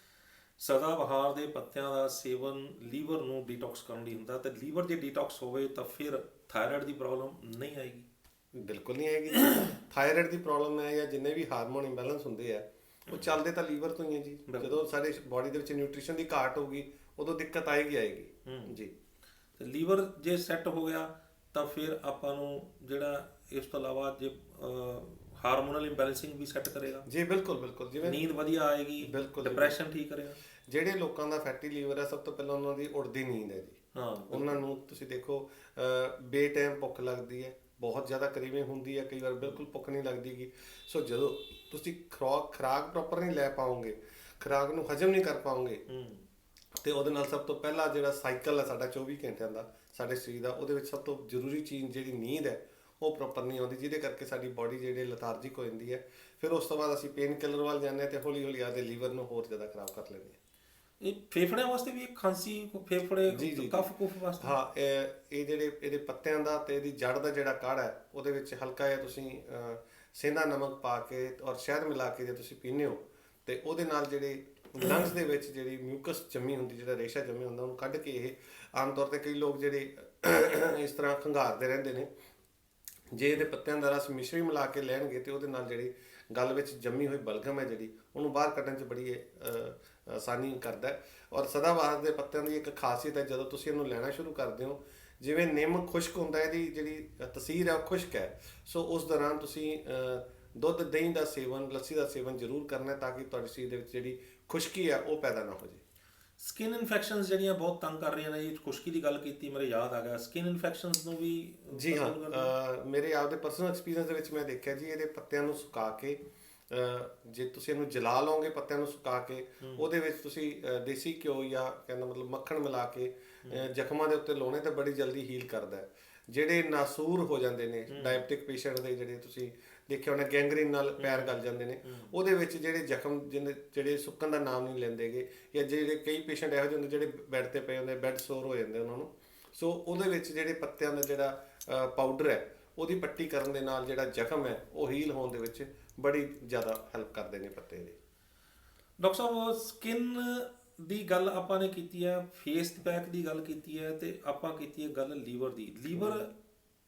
[SPEAKER 1] ਸਦਾ ਬਹਾਰ ਦੇ ਪੱਤਿਆਂ ਦਾ ਸੇਵਨ ਲੀਵਰ ਨੂੰ ਡੀਟੌਕਸ ਕਰਨ ਲਈ ਹੁੰਦਾ ਤੇ ਲੀਵਰ ਜੇ ਡੀਟੌਕਸ ਹੋਵੇ ਤਾਂ ਫਿਰ ਥਾਇਰਾਇਡ ਦੀ ਪ੍ਰੋਬਲਮ ਨਹੀਂ ਆਏਗੀ।
[SPEAKER 2] ਬਿਲਕੁਲ ਨਹੀਂ ਆਏਗੀ। ਥਾਇਰਾਇਡ ਦੀ ਪ੍ਰੋਬਲਮ ਹੈ ਜਾਂ ਜਿੰਨੇ ਵੀ ਹਾਰਮੋਨ ਇੰਬੈਲੈਂਸ ਹੁੰਦੇ ਆ ਉਹ ਚੱਲਦੇ ਤਾਂ ਲੀਵਰ ਤੋਂ ਹੀ ਹੈ ਜੀ। ਜਦੋਂ ਸਾਡੇ ਬਾਡੀ ਦੇ ਵਿੱਚ ਨਿਊਟ੍ਰੀਸ਼ਨ ਦੀ ਘਾਟ ਹੋਊਗੀ ਉਦੋਂ ਦਿੱਕਤ ਆਏਗੀ ਆਏਗੀ। ਜੀ।
[SPEAKER 1] ਤੇ ਲੀਵਰ ਜੇ ਸੈੱਟ ਹੋ ਗਿਆ ਤਾਂ ਫਿਰ ਆਪਾਂ ਨੂੰ ਜਿਹੜਾ ਇਸ ਤੋਂ ਇਲਾਵਾ ਜੇ ਹਾਰਮੋਨਲ ਇੰਬੈਲੈਂਸਿੰਗ ਵੀ ਸੈੱਟ ਕਰੇਗਾ।
[SPEAKER 2] ਜੀ ਬਿਲਕੁਲ ਬਿਲਕੁਲ। ਜਿਵੇਂ
[SPEAKER 1] ਨੀਂਦ ਵਧੀਆ ਆਏਗੀ
[SPEAKER 2] ਬਿਲਕੁਲ।
[SPEAKER 1] ਡਿਪਰੈਸ਼ਨ ਠੀਕ ਕਰੇਗਾ
[SPEAKER 2] ਜਿਹੜੇ ਲੋਕਾਂ ਦਾ ਫੈਟੀ ਲੀਵਰ ਹੈ ਸਭ ਤੋਂ ਪਹਿਲਾਂ ਉਹਨਾਂ ਦੀ ਉੜਦੀ ਨੀਂਦ ਹੈ ਜੀ।
[SPEAKER 1] ਹਾਂ
[SPEAKER 2] ਉਹਨਾਂ ਨੂੰ ਤੁਸੀਂ ਦੇਖੋ ਬੇਟਾਈਮ ਭੁੱਖ ਲੱਗਦੀ ਹੈ ਬਹੁਤ ਜ਼ਿਆਦਾ ਕਰੀਵੇਂ ਹੁੰਦੀ ਹੈ ਕਈ ਵਾਰ ਬਿਲਕੁਲ ਭੁੱਖ ਨਹੀਂ ਲੱਗਦੀਗੀ ਸੋ ਜਦੋਂ ਤੁਸੀਂ ਖੁਰਾਕ ਖੁਰਾਕ ਪ੍ਰੋਪਰ ਨਹੀਂ ਲੈ ਪਾਓਗੇ ਖੁਰਾਕ ਨੂੰ ਹਜਮ ਨਹੀਂ ਕਰ ਪਾਓਗੇ ਤੇ ਉਹਦੇ ਨਾਲ ਸਭ ਤੋਂ ਪਹਿਲਾ ਜਿਹੜਾ ਸਾਈਕਲ ਹੈ ਸਾਡਾ 24 ਘੰਟਿਆਂ ਦਾ ਸਾਡੇ ਸਰੀਰ ਦਾ ਉਹਦੇ ਵਿੱਚ ਸਭ ਤੋਂ ਜ਼ਰੂਰੀ ਚੀਜ਼ ਜਿਹੜੀ ਨੀਂਦ ਹੈ ਉਹ ਪ੍ਰੋਪਰ ਨਹੀਂ ਆਉਂਦੀ ਜਿਹਦੇ ਕਰਕੇ ਸਾਡੀ ਬਾਡੀ ਜਿਹੜੀ ਲਥਾਰਜਿਕ ਹੋ ਜਾਂਦੀ ਹੈ। ਫਿਰ ਉਸ ਤੋਂ ਬਾਅਦ ਅਸੀਂ ਪੇਨ ਕਿਲਰ ਵੱਲ ਜਾਂਦੇ ਤੇ ਹੌਲੀ ਹੌਲੀ ਆਦੇ ਲੀਵਰ ਨੂੰ ਹੋਰ ਜ਼ਿਆਦਾ ਖਰਾਬ ਕਰ ਲੈਂਦੇ ਹਾਂ।
[SPEAKER 1] ਇਹ ਫੇਫੜਿਆਂ ਵਾਸਤੇ ਵੀ ਇੱਕ ਖਾਂਸੀ ਫੇਫੜੇ। ਕਫ ਕੁਫ ਵਾਸਤੇ?
[SPEAKER 2] ਹਾਂ ਇਹ ਇਹ ਜਿਹੜੇ ਇਹਦੇ ਪੱਤਿਆਂ ਦਾ ਤੇ ਇਹਦੀ ਜੜ ਦਾ ਜਿਹੜਾ ਕਾੜਾ ਹੈ ਉਹਦੇ ਵਿੱਚ ਹਲਕਾ ਜਿਹਾ ਤੁਸੀਂ ਸੇਂਦਾ ਨਮਕ ਪਾ ਕੇ ਔਰ ਸ਼ਹਿਦ ਮਿਲਾ ਕੇ ਜੇ ਤੁਸੀਂ ਪੀਂਦੇ ਹੋ ਤੇ ਉਹਦੇ ਨਾਲ ਜਿਹੜੇ ਲੰਗਸ ਦੇ ਵਿੱਚ ਜਿਹੜੀ ਮਿਊਕਸ ਜੰਮੀ ਹੁੰਦੀ ਜਿਹੜਾ ਰੇਸ਼ਾ ਜੰਮੀ ਹੁੰਦਾ ਉਹਨੂੰ ਕੱਢ ਕੇ ਇਹ ਆਮ ਤੌਰ ਤੇ ਕਈ ਲੋਕ ਜਿਹੜੇ ਇਸ ਤਰ੍ਹਾਂ ਖੰਗਾਰਦੇ ਰਹਿੰਦੇ ਨੇ ਜੇ ਇਹਦੇ ਪੱਤਿਆਂ ਦਾ ਰਸ ਮਿਸ਼ਰੀ ਮਿਲਾ ਕੇ ਲੈਣਗੇ ਤੇ ਉਹਦੇ ਨਾਲ ਜਿਹੜੀ ਗੱਲ ਵਿੱਚ ਜੰਮੀ ਹੋਈ ਬਲਗਮ ਹੈ ਜਿਹੜੀ ਉਹਨੂੰ ਬਾਹਰ ਕੱਢਣ 'ਚ ਬੜੀ ਆਸਾਨੀ ਕਰਦਾ ਔਰ ਸਦਾਬਹਾਰ ਦੇ ਪੱਤਿਆਂ ਦੀ ਇੱਕ ਖਾਸੀਅਤ ਹੈ ਜਦੋਂ ਤੁਸੀਂ ਇਹਨੂੰ ਲੈਣਾ ਸ਼ੁਰੂ ਕਰਦੇ ਹੋ ਜਿਵੇਂ ਨਿੰਮ ਖੁਸ਼ਕ ਹੁੰਦਾ ਹੈ, ਇਹਦੀ ਜਿਹੜੀ ਤਸੀਰ ਹੈ ਉਹ ਖੁਸ਼ਕ ਹੈ। ਸੋ ਉਸ ਦੌਰਾਨ ਤੁਸੀਂ ਦੁੱਧ ਦਹੀਂ ਦਾ ਸੇਵਨ ਲੱਸੀ ਦਾ ਸੇਵਨ ਜ਼ਰੂਰ ਕਰਨਾ ਤਾਂ ਕਿ ਤੁਹਾਡੇ ਸਰੀਰ ਦੇ ਵਿੱਚ ਜਿਹੜੀ ਖੁਸ਼ਕੀ ਹੈ ਉਹ ਪੈਦਾ ਨਾ ਹੋ ਜਾਵੇ
[SPEAKER 1] ਸਕਿਨ ਇਨਫੈਕਸ਼ਨਸ ਜਿਹੜੀਆਂ ਬਹੁਤ ਤੰਗ ਕਰ ਰਹੀਆਂ ਨੇ ਇਹ ਖੁਸ਼ਕੀ ਦੀ ਗੱਲ ਕੀਤੀ ਮੇਰੇ ਯਾਦ ਆ ਗਿਆ। ਸਕਿਨ ਇਨਫੈਕਸ਼ਨਸ ਨੂੰ ਵੀ
[SPEAKER 2] ਜੀ ਹਾਂ ਮੇਰੇ ਆਪਦੇ ਪਰਸਨਲ ਐਕਸਪੀਰੀਅੰਸ ਦੇ ਵਿੱਚ ਮੈਂ ਦੇਖਿਆ ਜੀ ਇਹਦੇ ਪੱਤਿਆਂ ਨੂੰ ਸੁਕਾ ਕੇ ਜੇ ਤੁਸੀਂ ਇਹਨੂੰ ਜਲਾ ਲਓਗੇ ਪੱਤਿਆਂ ਨੂੰ ਸੁਕਾ ਕੇ ਉਹਦੇ ਵਿੱਚ ਤੁਸੀਂ ਦੇਸੀ ਘਿਓ ਜਾਂ ਕਹਿੰਦਾ ਮਤਲਬ ਮੱਖਣ ਮਿਲਾ ਕੇ ਜ਼ਖਮਾਂ ਦੇ ਉੱਤੇ ਲਾਉਣੇ ਤਾਂ ਬੜੀ ਜਲਦੀ ਹੀਲ ਕਰਦਾ ਹੈ। ਜਿਹੜੇ ਨਾਸੂਰ ਹੋ ਜਾਂਦੇ ਨੇ ਡਾਇਬਟਿਕ ਪੇਸ਼ੈਂਟ ਦੇ ਜਿਹੜੇ ਤੁਸੀਂ ਦੇਖਿਆ ਹੋਣਾ ਗੈਂਗਰੀਨ ਨਾਲ ਪੈਰ ਗਲ ਜਾਂਦੇ ਨੇ। ਉਹਦੇ ਵਿੱਚ ਜਿਹੜੇ ਜ਼ਖਮ ਜਿਹੜੇ ਸੁੱਕਣ ਦਾ ਨਾਮ ਨਹੀਂ ਲੈਂਦੇਗੇ ਜਾਂ ਜਿਹੜੇ ਕਈ ਪੇਸ਼ੈਂਟ ਇਹੋ ਜਿਹੇ ਹੁੰਦੇ ਜਿਹੜੇ ਬੈੱਡ ਤੇ ਪਏ ਹੁੰਦੇ ਬੈੱਡ ਸੋਰ ਹੋ ਜਾਂਦੇ ਉਹਨਾਂ ਨੂੰ। ਸੋ ਉਹਦੇ ਵਿੱਚ ਜਿਹੜੇ ਪੱਤਿਆਂ ਦਾ ਜਿਹੜਾ ਪਾਊਡਰ ਹੈ ਉਹਦੀ ਪੱਟੀ ਕਰਨ ਦੇ ਨਾਲ ਜਿਹੜਾ ਜ਼ਖਮ ਹੈ ਉਹ ਹੀਲ ਹੋਣ ਦੇ ਵਿੱਚ ਬੜੀ ਜ਼ਿਆਦਾ ਹੈਲਪ ਕਰਦੇ ਨੇ ਪੱਤੇ ਦੇ
[SPEAKER 1] ਡਾਕਟਰ ਸਾਹਿਬ ਸਕਿਨ ਦੀ ਗੱਲ ਆਪਾਂ ਨੇ ਕੀਤੀ ਹੈ ਫੇਸ ਪੈਕ ਦੀ ਗੱਲ ਕੀਤੀ ਹੈ ਤੇ ਆਪਾਂ ਕੀਤੀ ਹੈ ਗੱਲ ਲੀਵਰ ਦੀ। ਲੀਵਰ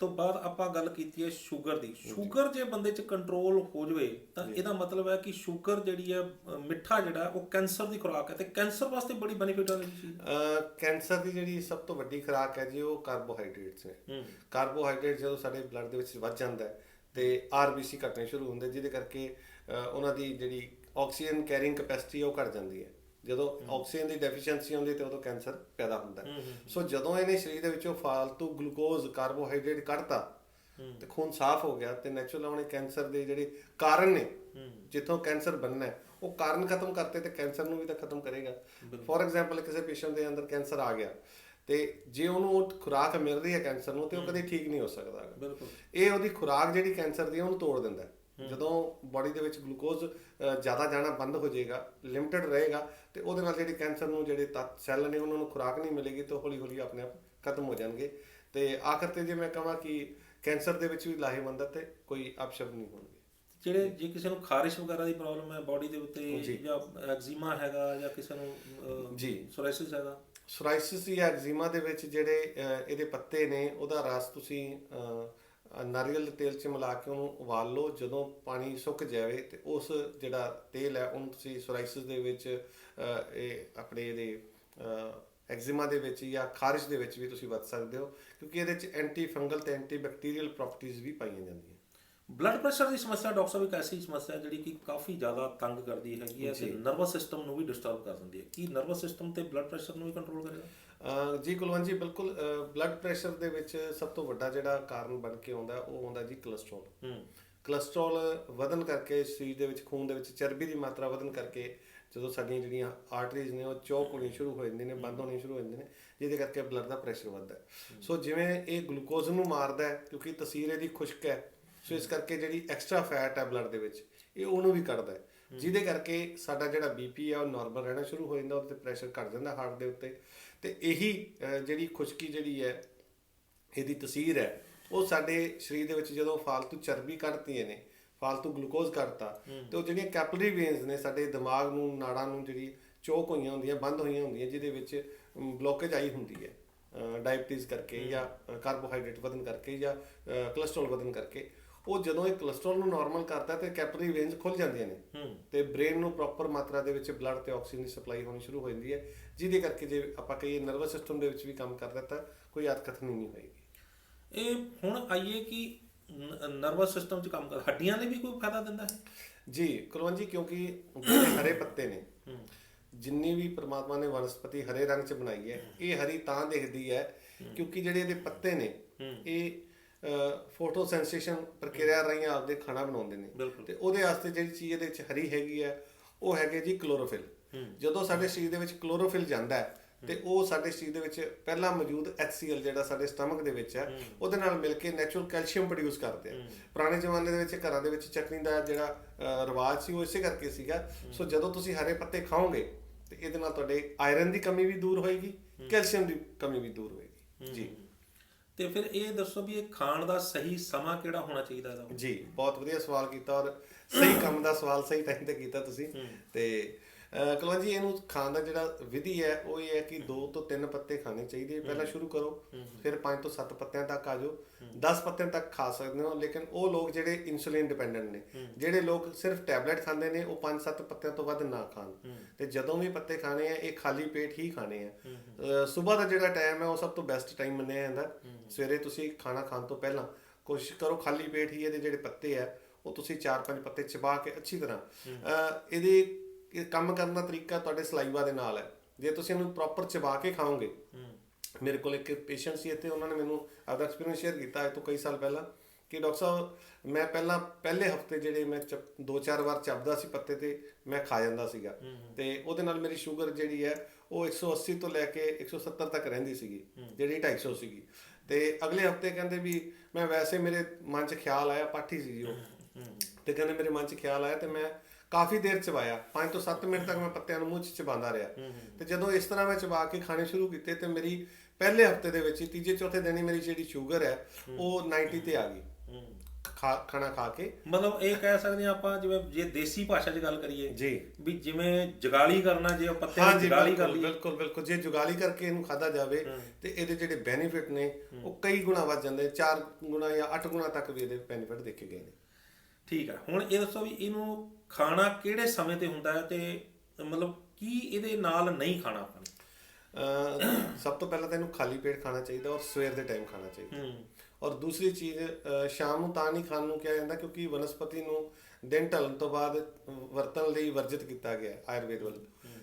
[SPEAKER 1] ਤੋਂ ਬਾਅਦ ਆਪਾਂ ਗੱਲ ਕੀਤੀ ਹੈ ਸ਼ੂਗਰ ਦੀ। ਸ਼ੂਗਰ ਜੇ ਬੰਦੇ 'ਚ ਕੰਟਰੋਲ ਹੋ ਜਵੇ ਤਾਂ ਇਹਦਾ ਮਤਲਬ ਹੈ ਕਿ ਸ਼ੂਗਰ ਜਿਹੜੀ ਹੈ ਮਿੱਠਾ ਜਿਹੜਾ ਉਹ ਕੈਂਸਰ ਦੀ ਖੁਰਾਕ ਹੈ। ਤੇ ਕੈਂਸਰ ਵਾਸਤੇ ਬੜੀ ਬੈਨੀਫਿਟ ਵਾਲੀ ਚੀਜ਼
[SPEAKER 2] ਅਹ ਕੈਂਸਰ ਦੀ ਜਿਹੜੀ ਸਭ ਤੋਂ ਵੱਡੀ ਖੁਰਾਕ ਹੈ ਜੀ ਉਹ ਕਾਰਬੋਹਾਈਡਰੇਟਸ ਨੇ। ਕਾਰਬੋਹਾਈਡਰੇਟ ਜਦੋਂ ਸਾਡੇ ਬਲੱਡ ਦੇ ਵਿੱਚ ਵੱਧ ਜਾਂਦਾ ਹੈ ਤੇ ਆਰਬੀਸੀ ਘਟਣੇ ਸ਼ੁਰੂ ਹੁੰਦੇ ਜਿਹਦੇ ਕਰਕੇ ਉਹਨਾਂ ਦੀ ਜਿਹੜੀ ਆਕਸੀਜਨ ਕੈਰਿੰਗ ਕੈਪੈਸਿਟੀ ਉਹ ਘਟ ਜਾਂਦੀ ਹੈ। ਜਦੋਂ ਆਕਸੀਜਨ ਦੀ ਡੈਫੀਸ਼ੀਐਂਸੀ ਹੁੰਦੀ ਤੇ ਉਦੋਂ ਕੈਂਸਰ ਪੈਦਾ ਹੁੰਦਾ ਸੋ ਜਦੋਂ ਇਹਨੇ ਸਰੀਰ ਦੇ ਵਿੱਚੋਂ ਫਾਲਤੂ ਗਲੂਕੋਜ਼ ਕਾਰਬੋਹਾਈਡਰੇਟ ਕੱਢਤਾ ਤੇ ਖੂਨ ਸਾਫ਼ ਹੋ ਗਿਆ ਤੇ ਨੈਚੁਰਲ ਆਪਣੇ ਕੈਂਸਰ ਦੇ ਜਿਹੜੇ ਕਾਰਨ ਨੇ ਜਿੱਥੋਂ ਕੈਂਸਰ ਬਣਨਾ ਹੈ ਉਹ ਕਾਰਨ ਖਤਮ ਕਰਤੇ ਤੇ ਕੈਂਸਰ ਨੂੰ ਵੀ ਤਾਂ ਖਤਮ ਕਰੇਗਾ। ਫੋਰ ਐਗਜ਼ਾਮਪਲ ਕਿਸੇ ਪੇਸ਼ੈਂਟ ਦੇ ਅੰਦਰ ਕੈਂਸਰ ਆ ਗਿਆ ਤੇ ਜੇ ਉਹਨੂੰ ਉਹ ਖੁਰਾਕ ਮਿਲ ਰਹੀ ਹੈ ਕੈਂਸਰ ਨੂੰ ਤੇ ਉਹ ਕਦੇ ਠੀਕ ਨਹੀਂ ਹੋ ਸਕਦਾ।
[SPEAKER 1] ਬਿਲਕੁਲ।
[SPEAKER 2] ਇਹ ਉਹਦੀ ਖੁਰਾਕ ਜਿਹੜੀ ਕੈਂਸਰ ਦੀ ਉਹਨੂੰ ਤੋੜ ਦਿੰਦਾ ਹੈ। ਜਦੋਂ ਬਾਡੀ ਦੇ ਵਿੱਚ ਗਲੂਕੋਜ਼ ਜ਼ਿਆਦਾ ਜਾਣਾ ਬੰਦ ਹੋ ਜਾਏਗਾ ਲਿਮਟਿਡ ਰਹੇਗਾ ਤੇ ਉਹਦੇ ਨਾਲ ਜਿਹੜੀ ਕੈਂਸਰ ਨੂੰ ਜਿਹੜੇ ਤੱਤ ਸੈੱਲ ਨੇ ਉਹਨਾਂ ਨੂੰ ਖੁਰਾਕ ਨਹੀਂ ਮਿਲੇਗੀ ਤਾਂ ਹੌਲੀ ਹੌਲੀ ਆਪਣੇ ਆਪ ਖਤਮ ਹੋ ਜਾਣਗੇ। ਤੇ ਆਖਰ ਤੇ ਜੇ ਮੈਂ ਕਹਾਂ ਕਿ ਕੈਂਸਰ ਦੇ ਵਿੱਚ ਵੀ ਲਾਹੇਵੰਦ ਤੇ ਕੋਈ ਅਪਸ਼ਬਦ ਨਹੀਂ ਹੋਣਗੇ।
[SPEAKER 1] ਜਿਹੜੇ ਜੇ ਕਿਸੇ ਨੂੰ ਖਾਰਿਸ਼ ਵਗੈਰਾ ਦੀ ਪ੍ਰੋਬਲਮ ਹੈ ਬਾਡੀ ਦੇ ਉੱਤੇ ਜਾਂ। ਐਗਜ਼ੀਮਾ ਹੈਗਾ ਜਾਂ ਕਿਸੇ ਨੂੰ
[SPEAKER 2] ਜੀ।
[SPEAKER 1] ਸੋਰਾਇਸਿਸ ਹੈਗਾ?
[SPEAKER 2] ਸੋਰਾਇਸਿਸ ਜਾਂ ਐਗਜ਼ੀਮਾ ਦੇ ਵਿੱਚ ਜਿਹੜੇ ਇਹਦੇ ਪੱਤੇ ਨੇ ਉਹਦਾ ਰਸ ਤੁਸੀਂ ਨਾਰੀਅਲ ਦੇ ਤੇਲ 'ਚ ਮਿਲਾ ਕੇ ਉਹਨੂੰ ਉਬਾਲ ਲਓ ਜਦੋਂ ਪਾਣੀ ਸੁੱਕ ਜਾਵੇ ਤੇ ਉਸ ਜਿਹੜਾ ਤੇਲ ਹੈ ਉਹਨੂੰ ਤੁਸੀਂ ਸੋਰਾਇਸਿਸ ਦੇ ਵਿੱਚ ਇਹ ਆਪਣੇ ਇਹਦੇ ਐਗਜ਼ੀਮਾ ਦੇ ਵਿੱਚ ਜਾਂ ਖਾਰਿਸ਼ ਦੇ ਵਿੱਚ ਵੀ ਤੁਸੀਂ ਵਰਤ ਸਕਦੇ ਹੋ ਕਿਉਂਕਿ ਇਹਦੇ 'ਚ ਐਂਟੀ ਫੰਗਲ ਤੇ ਐਂਟੀ ਬੈਕਟੀਰੀਅਲ ਪ੍ਰੋਪਰਟੀਆਂ ਵੀ ਪਾਈਆਂ ਜਾਂਦੀਆਂ।
[SPEAKER 1] ਬਲੱਡ ਪ੍ਰੈਸ਼ਰ ਦੀ ਸਮੱਸਿਆ ਡਾਕਟਰ ਸਾਹਿਬ ਇੱਕ ਐਸੀ ਸਮੱਸਿਆ ਜਿਹੜੀ ਕਿ ਕਾਫੀ ਜ਼ਿਆਦਾ ਤੰਗ ਕਰਦੀ ਹੈਗੀ ਹੈ ਤੇ ਨਰਵਸ ਸਿਸਟਮ ਨੂੰ ਵੀ ਡਿਸਟਰਬ ਕਰ ਦਿੰਦੀ ਹੈ। ਕੀ ਨਰਵਸ ਸਿਸਟਮ ਤੇ ਬਲੱਡ ਪ੍ਰੈਸ਼ਰ ਨੂੰ ਵੀ ਕੰਟਰੋਲ ਕਰੇਗਾ?
[SPEAKER 2] ਜੀ ਕੁਲਵੰਤ ਜੀ ਬਿਲਕੁਲ ਬਲੱਡ ਪ੍ਰੈਸ਼ਰ ਦੇ ਵਿੱਚ ਸਭ ਤੋਂ ਵੱਡਾ ਜਿਹੜਾ ਕਾਰਨ ਬਣ ਕੇ ਆਉਂਦਾ ਉਹ ਆਉਂਦਾ ਜੀ ਕੋਲੇਸਟ੍ਰੋਲ
[SPEAKER 1] ਹੂੰ।
[SPEAKER 2] ਕੋਲੇਸਟ੍ਰੋਲ ਵਧਣ ਕਰਕੇ ਸਰੀਰ ਦੇ ਵਿੱਚ ਖੂਨ ਦੇ ਵਿੱਚ ਚਰਬੀ ਦੀ ਮਾਤਰਾ ਵਧਣ ਕਰਕੇ ਜਦੋਂ ਸਾਡੀਆਂ ਜਿਹੜੀਆਂ ਆਰਟਰੀਜ਼ ਨੇ ਉਹ ਚੌਕ ਹੋਣੀ ਸ਼ੁਰੂ ਹੋ ਜਾਂਦੀਆਂ ਨੇ ਬੰਦ ਹੋਣੀ ਸ਼ੁਰੂ ਹੋ ਜਾਂਦੀਆਂ ਨੇ ਜਿਹਦੇ ਕਰਕੇ ਬਲੱਡ ਦਾ ਪ੍ਰੈਸ਼ਰ ਵੱਧਦਾ ਸੋ ਜਿਵੇਂ ਇਹ ਗਲੂਕੋਜ਼ ਨੂੰ ਮਾਰਦਾ ਹੈ ਕਿਉਂਕਿ ਤਸੀਰ ਇਹਦੀ ਖੁਸ਼ਕ ਹੈ ਸੋ ਇਸ ਕਰਕੇ ਜਿਹੜੀ ਐਕਸਟਰਾ ਫੈਟ ਹੈ ਬਲੱਡ ਦੇ ਵਿੱਚ ਇਹ ਉਹਨੂੰ ਵੀ ਕੱਢਦਾ ਹੈ। ਜਿਹਦੇ ਕਰਕੇ ਸਾਡਾ ਜਿਹੜਾ ਬੀਪੀ ਹੈ ਉਹ ਨਾਰਮਲ ਰਹਿਣਾ ਸ਼ੁਰੂ ਹੋ ਜਾਂਦਾ ਉਹਦੇ ਤੇ ਪ੍ਰੈਸ਼ਰ ਘਟ ਜਾਂਦਾ ਹਾਰਟ ਦੇ ਉੱਤੇ। ਤੇ ਇਹੀ ਜਿਹੜੀ ਖੁਸ਼ਕੀ ਜਿਹੜੀ ਹੈ ਇਹਦੀ ਤਸੀਰ ਹੈ ਉਹ ਸਾਡੇ ਸਰੀਰ ਦੇ ਵਿੱਚ ਜਦੋਂ ਫਾਲਤੂ ਚਰਬੀ ਕੱਢਤੀਆਂ ਨੇ ਫਾਲਤੂ ਗਲੂਕੋਜ਼ ਕੱਢਤਾ ਤੇ ਉਹ ਜਿਹੜੀਆਂ ਕੈਪਿਲਰੀ ਵੇਨਸ ਨੇ ਸਾਡੇ ਦਿਮਾਗ ਨੂੰ ਨਾੜਾਂ ਨੂੰ ਜਿਹੜੀ ਚੋਕ ਹੋਈਆਂ ਹੁੰਦੀਆਂ ਬੰਦ ਹੋਈਆਂ ਹੁੰਦੀਆਂ ਜਿਹਦੇ ਵਿੱਚ ਬਲੋਕੇਜ ਆਈ ਹੁੰਦੀ ਹੈ ਡਾਇਬੀਟੀਜ਼ ਕਰਕੇ ਜਾਂ ਕਾਰਬੋਹਾਈਡਰੇਟ ਵਧਣ ਕਰਕੇ ਜਾਂ ਕੋਲੇਸਟ੍ਰੋਲ ਵਧਣ ਕਰਕੇ ਉਹ ਜਦੋਂ ਇਹ ਕੋਲੇਸਟ੍ਰੋਲ ਨੂੰ ਨਾਰਮਲ ਕਰਦਾ ਤੇ ਕੈਪਿਲਰੀ ਵੇਨਸ ਖੁੱਲ ਜਾਂਦੀਆਂ ਨੇ ਤੇ ਬ੍ਰੇਨ ਨੂੰ ਪ੍ਰੋਪਰ ਮਾਤਰਾ ਦੇ ਵਿੱਚ ਬਲੱਡ ਤੇ ਆਕਸੀਜਨ ਦੀ ਸਪਲਾਈ ਹੋਣੀ ਸ਼ੁਰੂ ਹੋ ਜਾਂਦੀ ਹੈ ਜਿਹਦੇ ਕਰਕੇ ਜੇ ਆਪਾਂ ਕਹੀਏ ਨਰਵਸ ਸਿਸਟਮ ਦੇ ਵਿੱਚ ਵੀ ਕੰਮ ਕਰਦਾ ਤਾਂ ਕੋਈ ਅਤਕਥਨੀ ਨਹੀਂ ਹੋਏਗੀ।
[SPEAKER 1] ਇਹ ਹੁਣ ਆਈਏ ਕਿ ਨਰਵਸ ਸਿਸਟਮ 'ਚ ਕੰਮ ਕਰ ਹੱਡੀਆਂ ਨੇ ਵੀ ਕੋਈ ਫਾਇਦਾ ਦਿੰਦਾ ਹੈ?
[SPEAKER 2] ਜੀ ਕੁਲਵੰਤ ਜੀ ਕਿਉਂਕਿ ਜਿਹੜੇ ਹਰੇ ਪੱਤੇ ਨੇ ਜਿੰਨੀ ਵੀ ਪ੍ਰਮਾਤਮਾ ਨੇ ਵਨਸਪਤੀ ਹਰੇ ਰੰਗ 'ਚ ਬਣਾਈ ਹੈ ਇਹ ਹਰੀ ਤਾਂ ਦਿਖਦੀ ਹੈ ਕਿਉਂਕਿ ਜਿਹੜੇ ਇਹਦੇ ਪੱਤੇ ਨੇ ਇਹ ਫੋਟੋ ਸੈਂਸੇਸ਼ਨ ਪ੍ਰਕਿਰਿਆ ਰਾਹੀਂ ਆਪਦੇ ਖਾਣਾ ਬਣਾਉਂਦੇ ਨੇ। ਤੇ ਉਹਦੇ ਵਾਸਤੇ ਜਿਹੜੀ ਚੀਜ਼ ਇਹਦੇ ਵਿੱਚ ਹਰੀ ਹੈਗੀ ਹੈ ਉਹ ਹੈਗੇ ਜੀ ਕਲੋਰੋਫਿਲ ਜਦੋਂ ਸਾਡੇ ਸਰੀਰ ਦੇ ਵਿੱਚ ਕਲੋਰੋਫਿਲ ਜਾਂਦਾ ਹੈ ਤੇ ਉਹ ਸਾਡੇ ਸਰੀਰ ਦੇ ਵਿੱਚ ਪਹਿਲਾਂ ਮੌਜੂਦ HCl ਜਿਹੜਾ ਸਾਡੇ ਸਟਮਕ ਦੇ ਵਿੱਚ ਹੈ ਉਹਦੇ ਨਾਲ ਮਿਲ ਕੇ ਨੈਚੁਰਲ ਕੈਲਸ਼ੀਅਮ ਪ੍ਰੋਡਿਊਸ ਕਰਦੇ ਆ। ਪੁਰਾਣੇ ਜ਼ਮਾਨੇ ਦੇ ਵਿੱਚ ਘਰਾਂ ਦੇ ਵਿੱਚ ਚਟਨੀ ਦਾ ਜਿਹੜਾ ਰਿਵਾਜ ਸੀ ਉਹ ਇਸੇ ਕਰਕੇ ਸੀਗਾ। ਸੋ ਜਦੋਂ ਤੁਸੀਂ ਹਰੇ ਪੱਤੇ ਖਾਓਗੇ ਤੇ ਇਹਦੇ ਨਾਲ ਤੁਹਾਡੇ ਆਇਰਨ ਦੀ ਕਮੀ ਵੀ ਦੂਰ ਹੋਏਗੀ ਕੈਲਸ਼ੀਅਮ ਦੀ ਕਮੀ ਵੀ ਦੂਰ ਹੋਏਗੀ। ਜੀ।
[SPEAKER 1] ਤੇ ਫਿਰ ਇਹ ਦੱਸੋ ਵੀ ਇਹ ਖਾਣ ਦਾ ਸਹੀ ਸਮਾਂ ਕਿਹੜਾ ਹੋਣਾ ਚਾਹੀਦਾ ਇਹਦਾ?
[SPEAKER 2] ਜੀ ਬਹੁਤ ਵਧੀਆ ਸਵਾਲ ਕੀਤਾ ਔਰ ਸਹੀ ਕੰਮ ਦਾ ਸਵਾਲ ਸਹੀ ਟਾਈਮ ਤੇ ਕੀਤਾ ਤੁਸੀਂ। ਤੇ ਕੁਲਵੰਤ ਜੀ ਇਹਨੂੰ ਖਾਣ ਦਾ ਜਿਹੜਾ ਵਿਧੀ ਹੈ ਉਹ ਇਹ ਹੈ ਕਿ 2 ਤੋਂ 3 ਪੱਤੇ ਖਾਣੇ ਚਾਹੀਦੇ। ਪਹਿਲਾਂ ਸ਼ੁਰੂ ਕਰੋ ਫਿਰ 5 ਤੋਂ 7 ਪੱਤਿਆਂ ਤੱਕ ਆ ਜਾਓ। 10 ਪੱਤਿਆਂ ਤੱਕ ਖਾ ਸਕਦੇ ਹੋ ਲੇਕਿਨ ਉਹ ਲੋਕ ਜਿਹੜੇ ਇਨਸੂਲਿਨ ਡਿਪੈਂਡੈਂਟ ਨੇ ਜਿਹੜੇ ਲੋਕ ਸਿਰਫ ਟੈਬਲੇਟ ਖਾਂਦੇ ਨੇ ਉਹ 5-7 ਪੱਤਿਆਂ ਤੋਂ ਵੱਧ ਨਾ ਖਾਣ। ਤੇ ਜਦੋਂ ਵੀ ਪੱਤੇ ਖਾਣੇ ਆ ਇਹ ਖਾਲੀ ਪੇਟ ਹੀ ਖਾਣੇ ਆ। ਸਵੇਰ ਦਾ ਜਿਹੜਾ ਟਾਈਮ ਹੈ ਉਹ ਸਭ ਤੋਂ ਬੈਸਟ ਟਾਈਮ ਮੰਨਿਆ ਜਾਂਦਾ। ਸਵੇਰੇ ਤੁਸੀਂ ਖਾਣਾ ਖਾਣ ਤੋਂ ਪਹਿਲਾਂ ਕੋਸ਼ਿਸ਼ ਕਰੋ ਖਾਲੀ ਪੇਟ ਹੀ ਇਹਦੇ ਜਿਹੜੇ ਪੱਤੇ ਆ ਉਹ ਤੁਸੀਂ 4-5 ਪੱਤੇ ਚਬਾ ਕੇ ਅੱਛੀ ਤਰ੍ਹਾਂ। ਇਹਦੇ ਇਹ ਕੰਮ ਕਰਨ ਦਾ ਤਰੀਕਾ ਤੁਹਾਡੇ ਸਲਾਈਵਾ ਦੇ ਨਾਲ ਹੈ। ਜੇ ਤੁਸੀਂ ਇਹਨੂੰ ਪ੍ਰੋਪਰ ਚਬਾ ਕੇ ਖਾਓਗੇ ਮੇਰੇ ਕੋਲ ਇੱਕ ਪੇਸ਼ੈਂਟ ਸੀ ਇੱਥੇ ਉਹਨਾਂ ਨੇ ਮੈਨੂੰ ਆਪਦਾ ਐਕਸਪੀਰੀਅੰਸ ਸ਼ੇਅਰ ਕੀਤਾ ਅੱਜ ਤੋਂ ਕਈ ਸਾਲ ਪਹਿਲਾਂ ਕਿ ਡਾਕਟਰ ਸਾਹਿਬ ਮੈਂ ਪਹਿਲਾਂ ਪਹਿਲੇ ਹਫ਼ਤੇ ਜਿਹੜੇ ਮੈਂ ਦੋ ਚਾਰ ਵਾਰ ਚੱਬਦਾ ਸੀ ਪੱਤੇ ਤੇ ਮੈਂ ਖਾ ਜਾਂਦਾ ਸੀਗਾ। ਤੇ ਉਹਦੇ ਨਾਲ ਮੇਰੀ ਸ਼ੂਗਰ ਜਿਹੜੀ ਹੈ ਉਹ 180 ਤੋਂ ਲੈ ਕੇ 170 ਤੱਕ ਰਹਿੰਦੀ ਸੀਗੀ ਜਿਹੜੀ 250 ਸੀਗੀ। ਤੇ ਅਗਲੇ ਹਫ਼ਤੇ ਕਹਿੰਦੇ ਵੀ ਮੈਂ ਵੈਸੇ ਮੇਰੇ ਮਨ 'ਚ ਖਿਆਲ ਆਇਆ ਪਾਠੀ ਸੀ ਜੀ ਉਹ। ਤੇ ਕਹਿੰਦੇ ਮੇਰੇ ਮਨ 'ਚ ਖਿਆਲ ਆਇਆ ਤੇ ਮੈਂ ਕਾਫੀ ਦੇਰ ਚਬਾਇਆ। 5 ਤੋਂ 7 ਮਿੰਟ ਤੱਕ ਮੈਂ ਪੱਤਿਆਂ ਨੂੰ ਮੂੰਹ 'ਚ ਚਬਾਉਂਦਾ ਰਿਹਾ। ਤੇ ਜਦੋਂ ਇਸ ਤਰ੍ਹਾਂ ਮੈਂ ਚਬਾ ਕੇ ਖਾਣੇ ਸ਼ੁਰੂ ਕੀਤੇ ਤੇ ਮੇਰੀ ਪਹਿਲੇ ਹਫ਼ਤੇ ਦੇ ਵਿੱਚ ਤੀਜੇ ਚੌਥੇ ਦਿਨ ਹੀ ਮੇਰੀ ਜਿਹੜੀ ਸ਼ੂਗਰ ਹੈ ਉਹ 90 ਤੇ ਆ ਗਈ। ਖਾਣਾ ਖਾ ਕੇ।
[SPEAKER 1] ਮਤਲਬ ਇਹ ਕਹਿ ਸਕਦੇ ਹਾਂ ਆਪਾਂ ਜਿਵੇਂ ਜੇ ਦੇਸੀ ਭਾਸ਼ਾ 'ਚ ਗੱਲ ਕਰੀਏ
[SPEAKER 2] ਜੀ।
[SPEAKER 1] ਵੀ ਜਿਵੇਂ ਜਗਾਲੀ ਕਰਨਾ ਜੇ ਪੱਤੇ ਦੀ ਜਗਾਲੀ ਕਰ ਲਈ
[SPEAKER 2] ਬਿਲਕੁਲ ਬਿਲਕੁਲ। ਜੇ ਜੁਗਾਲੀ ਕਰਕੇ ਇਹਨੂੰ ਖਾਦਾ ਜਾਵੇ ਤੇ ਇਹਦੇ ਜਿਹੜੇ ਬੈਨੀਫਿਟ ਨੇ ਉਹ ਕਈ ਗੁਣਾ ਵੱਧ ਜਾਂਦੇ। 4 ਗੁਣਾ ਜਾਂ 8 ਗੁਣਾ ਤੱਕ ਵੀ ਇਹਦੇ ਬੈਨੀਫਿਟ ਦੇਖੇ ਗਏ ਨੇ।
[SPEAKER 1] ਠੀਕ ਹੈ ਹੁਣ ਇਹ ਦੱਸੋ ਵੀ ਇਹਨੂੰ ਖਾਣਾ ਕਿਹੜੇ ਸਮੇਂ ਤੇ ਹੁੰਦਾ ਹੈ ਤੇ ਮਤਲਬ ਕੀ ਇਹਦੇ ਨਾਲ ਨਹੀਂ ਖਾਣਾ ਆਪਾਂ ਨੇ?
[SPEAKER 2] ਸਭ ਤੋਂ ਪਹਿਲਾਂ ਤਾਂ ਇਹਨੂੰ ਖਾਲੀ ਪੇਟ ਖਾਣਾ ਚਾਹੀਦਾ ਔਰ ਸਵੇਰ ਦੇ ਟਾਈਮ ਖਾਣਾ ਚਾਹੀਦਾ। ਔਰ ਦੂਸਰੀ ਚੀਜ਼ ਸ਼ਾਮ ਨੂੰ ਤਾਂ ਨਹੀਂ ਖਾਣ ਨੂੰ ਕਿਹਾ ਜਾਂਦਾ ਕਿਉਂਕਿ ਵਨਸਪਤੀ ਨੂੰ ਦਿਨ ਢਲਣ ਤੋਂ ਬਾਅਦ ਵਰਤਣ ਲਈ ਵਰਜਿਤ ਕੀਤਾ ਗਿਆ ਆਯੁਰਵੇਦ ਵੱਲ।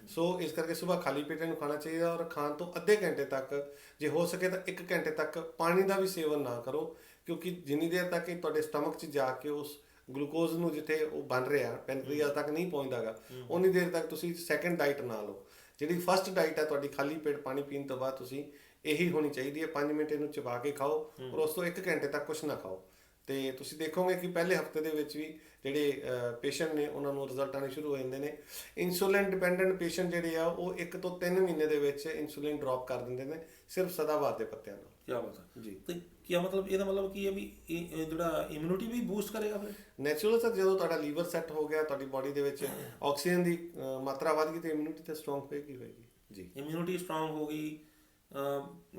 [SPEAKER 2] ਸੋ ਇਸ ਕਰਕੇ ਸਵੇਰ ਖਾਲੀ ਪੇਟ ਇਹਨੂੰ ਖਾਣਾ ਚਾਹੀਦਾ ਔਰ ਖਾਣ ਤੋਂ ਅੱਧੇ ਘੰਟੇ ਤੱਕ ਜੇ ਹੋ ਸਕੇ ਤਾਂ 1 ਘੰਟੇ ਤੱਕ ਪਾਣੀ ਦਾ ਵੀ ਸੇਵਨ ਨਾ ਕਰੋ ਕਿਉਂਕਿ ਜਿੰਨੀ ਦੇਰ ਤੱਕ ਇਹ ਤੁਹਾਡੇ ਸਟਮਕ 'ਚ ਜਾ ਕੇ ਉਸ ਗਲੂਕੋਜ਼ ਨੂੰ ਜਿੱਥੇ ਉਹ ਬਣ ਰਿਹਾ ਪੈਨਕ੍ਰੀਆਸ ਤੱਕ ਨਹੀਂ ਪਹੁੰਚਦਾਗਾ ਉਨੀ ਦੇਰ ਤੱਕ ਤੁਸੀਂ ਸੈਕੰਡ ਡਾਈਟ ਨਾ ਲਓ। ਜਿਹੜੀ ਫਰਸਟ ਡਾਈਟ ਹੈ ਤੁਹਾਡੀ ਖਾਲੀ ਪੇਟ ਪਾਣੀ ਪੀਣ ਤੋਂ ਬਾਅਦ ਤੁਸੀਂ ਇਹੀ ਹੋਣੀ ਚਾਹੀਦੀ ਹੈ 5 ਮਿੰਟ ਇਹਨੂੰ ਚਬਾ ਕੇ ਖਾਓ ਔਰ ਉਸ ਤੋਂ 1 ਘੰਟੇ ਤੱਕ ਕੁਝ ਨਾ ਖਾਓ। ਤੇ ਤੁਸੀਂ ਦੇਖੋਗੇ ਕਿ ਪਹਿਲੇ ਹਫ਼ਤੇ ਦੇ ਵਿੱਚ ਵੀ ਜਿਹੜੇ ਪੇਸ਼ੈਂਟ ਨੇ ਉਹਨਾਂ ਨੂੰ ਰਿਜ਼ਲਟ ਆਣੇ ਸ਼ੁਰੂ ਹੋ ਜਾਂਦੇ ਨੇ। ਇਨਸੂਲਿਨ ਡਿਪੈਂਡੈਂਟ ਪੇਸ਼ੈਂਟ ਜਿਹੜੇ ਆ ਉਹ 1 ਤੋਂ 3 ਮਹੀਨੇ ਦੇ ਵਿੱਚ ਇਨਸੂਲਿਨ ਡ੍ਰੌਪ ਕਰ ਦਿੰਦੇ ਨੇ ਸਿਰਫ ਸਦਾਬਹਾਰ ਦੇ ਪੱਤਿਆਂ ਨਾਲ।
[SPEAKER 1] ਕੀ ਬਾਤ ਹੈ।
[SPEAKER 2] ਜੀ।
[SPEAKER 1] ਤੇ ਕੀ ਮਤਲਬ ਇਹਦਾ ਮਤਲਬ ਕੀ ਹੈ ਵੀ ਇਹ ਜਿਹੜਾ ਇਮਿਊਨਿਟੀ ਵੀ ਬੂਸਟ ਕਰੇਗਾ ਫਿਰ?
[SPEAKER 2] ਨੈਚੁਰਲ ਸਰ ਜਦੋਂ ਤੁਹਾਡਾ ਲੀਵਰ ਸੈੱਟ ਹੋ ਗਿਆ ਤੁਹਾਡੀ ਬਾਡੀ ਦੇ ਵਿੱਚ ਆਕਸੀਜਨ ਦੀ ਮਾਤਰਾ ਵੱਧ ਗਈ ਤੇ ਇਮਿਊਨਿਟੀ ਤੇ ਸਟਰੋਂਗ ਹੋਏਗੀ ਹੋਏਗੀ। ਜੀ।
[SPEAKER 1] ਇਮਿਊਨਿਟੀ ਸਟਰੋਂਗ ਹੋ ਗਈ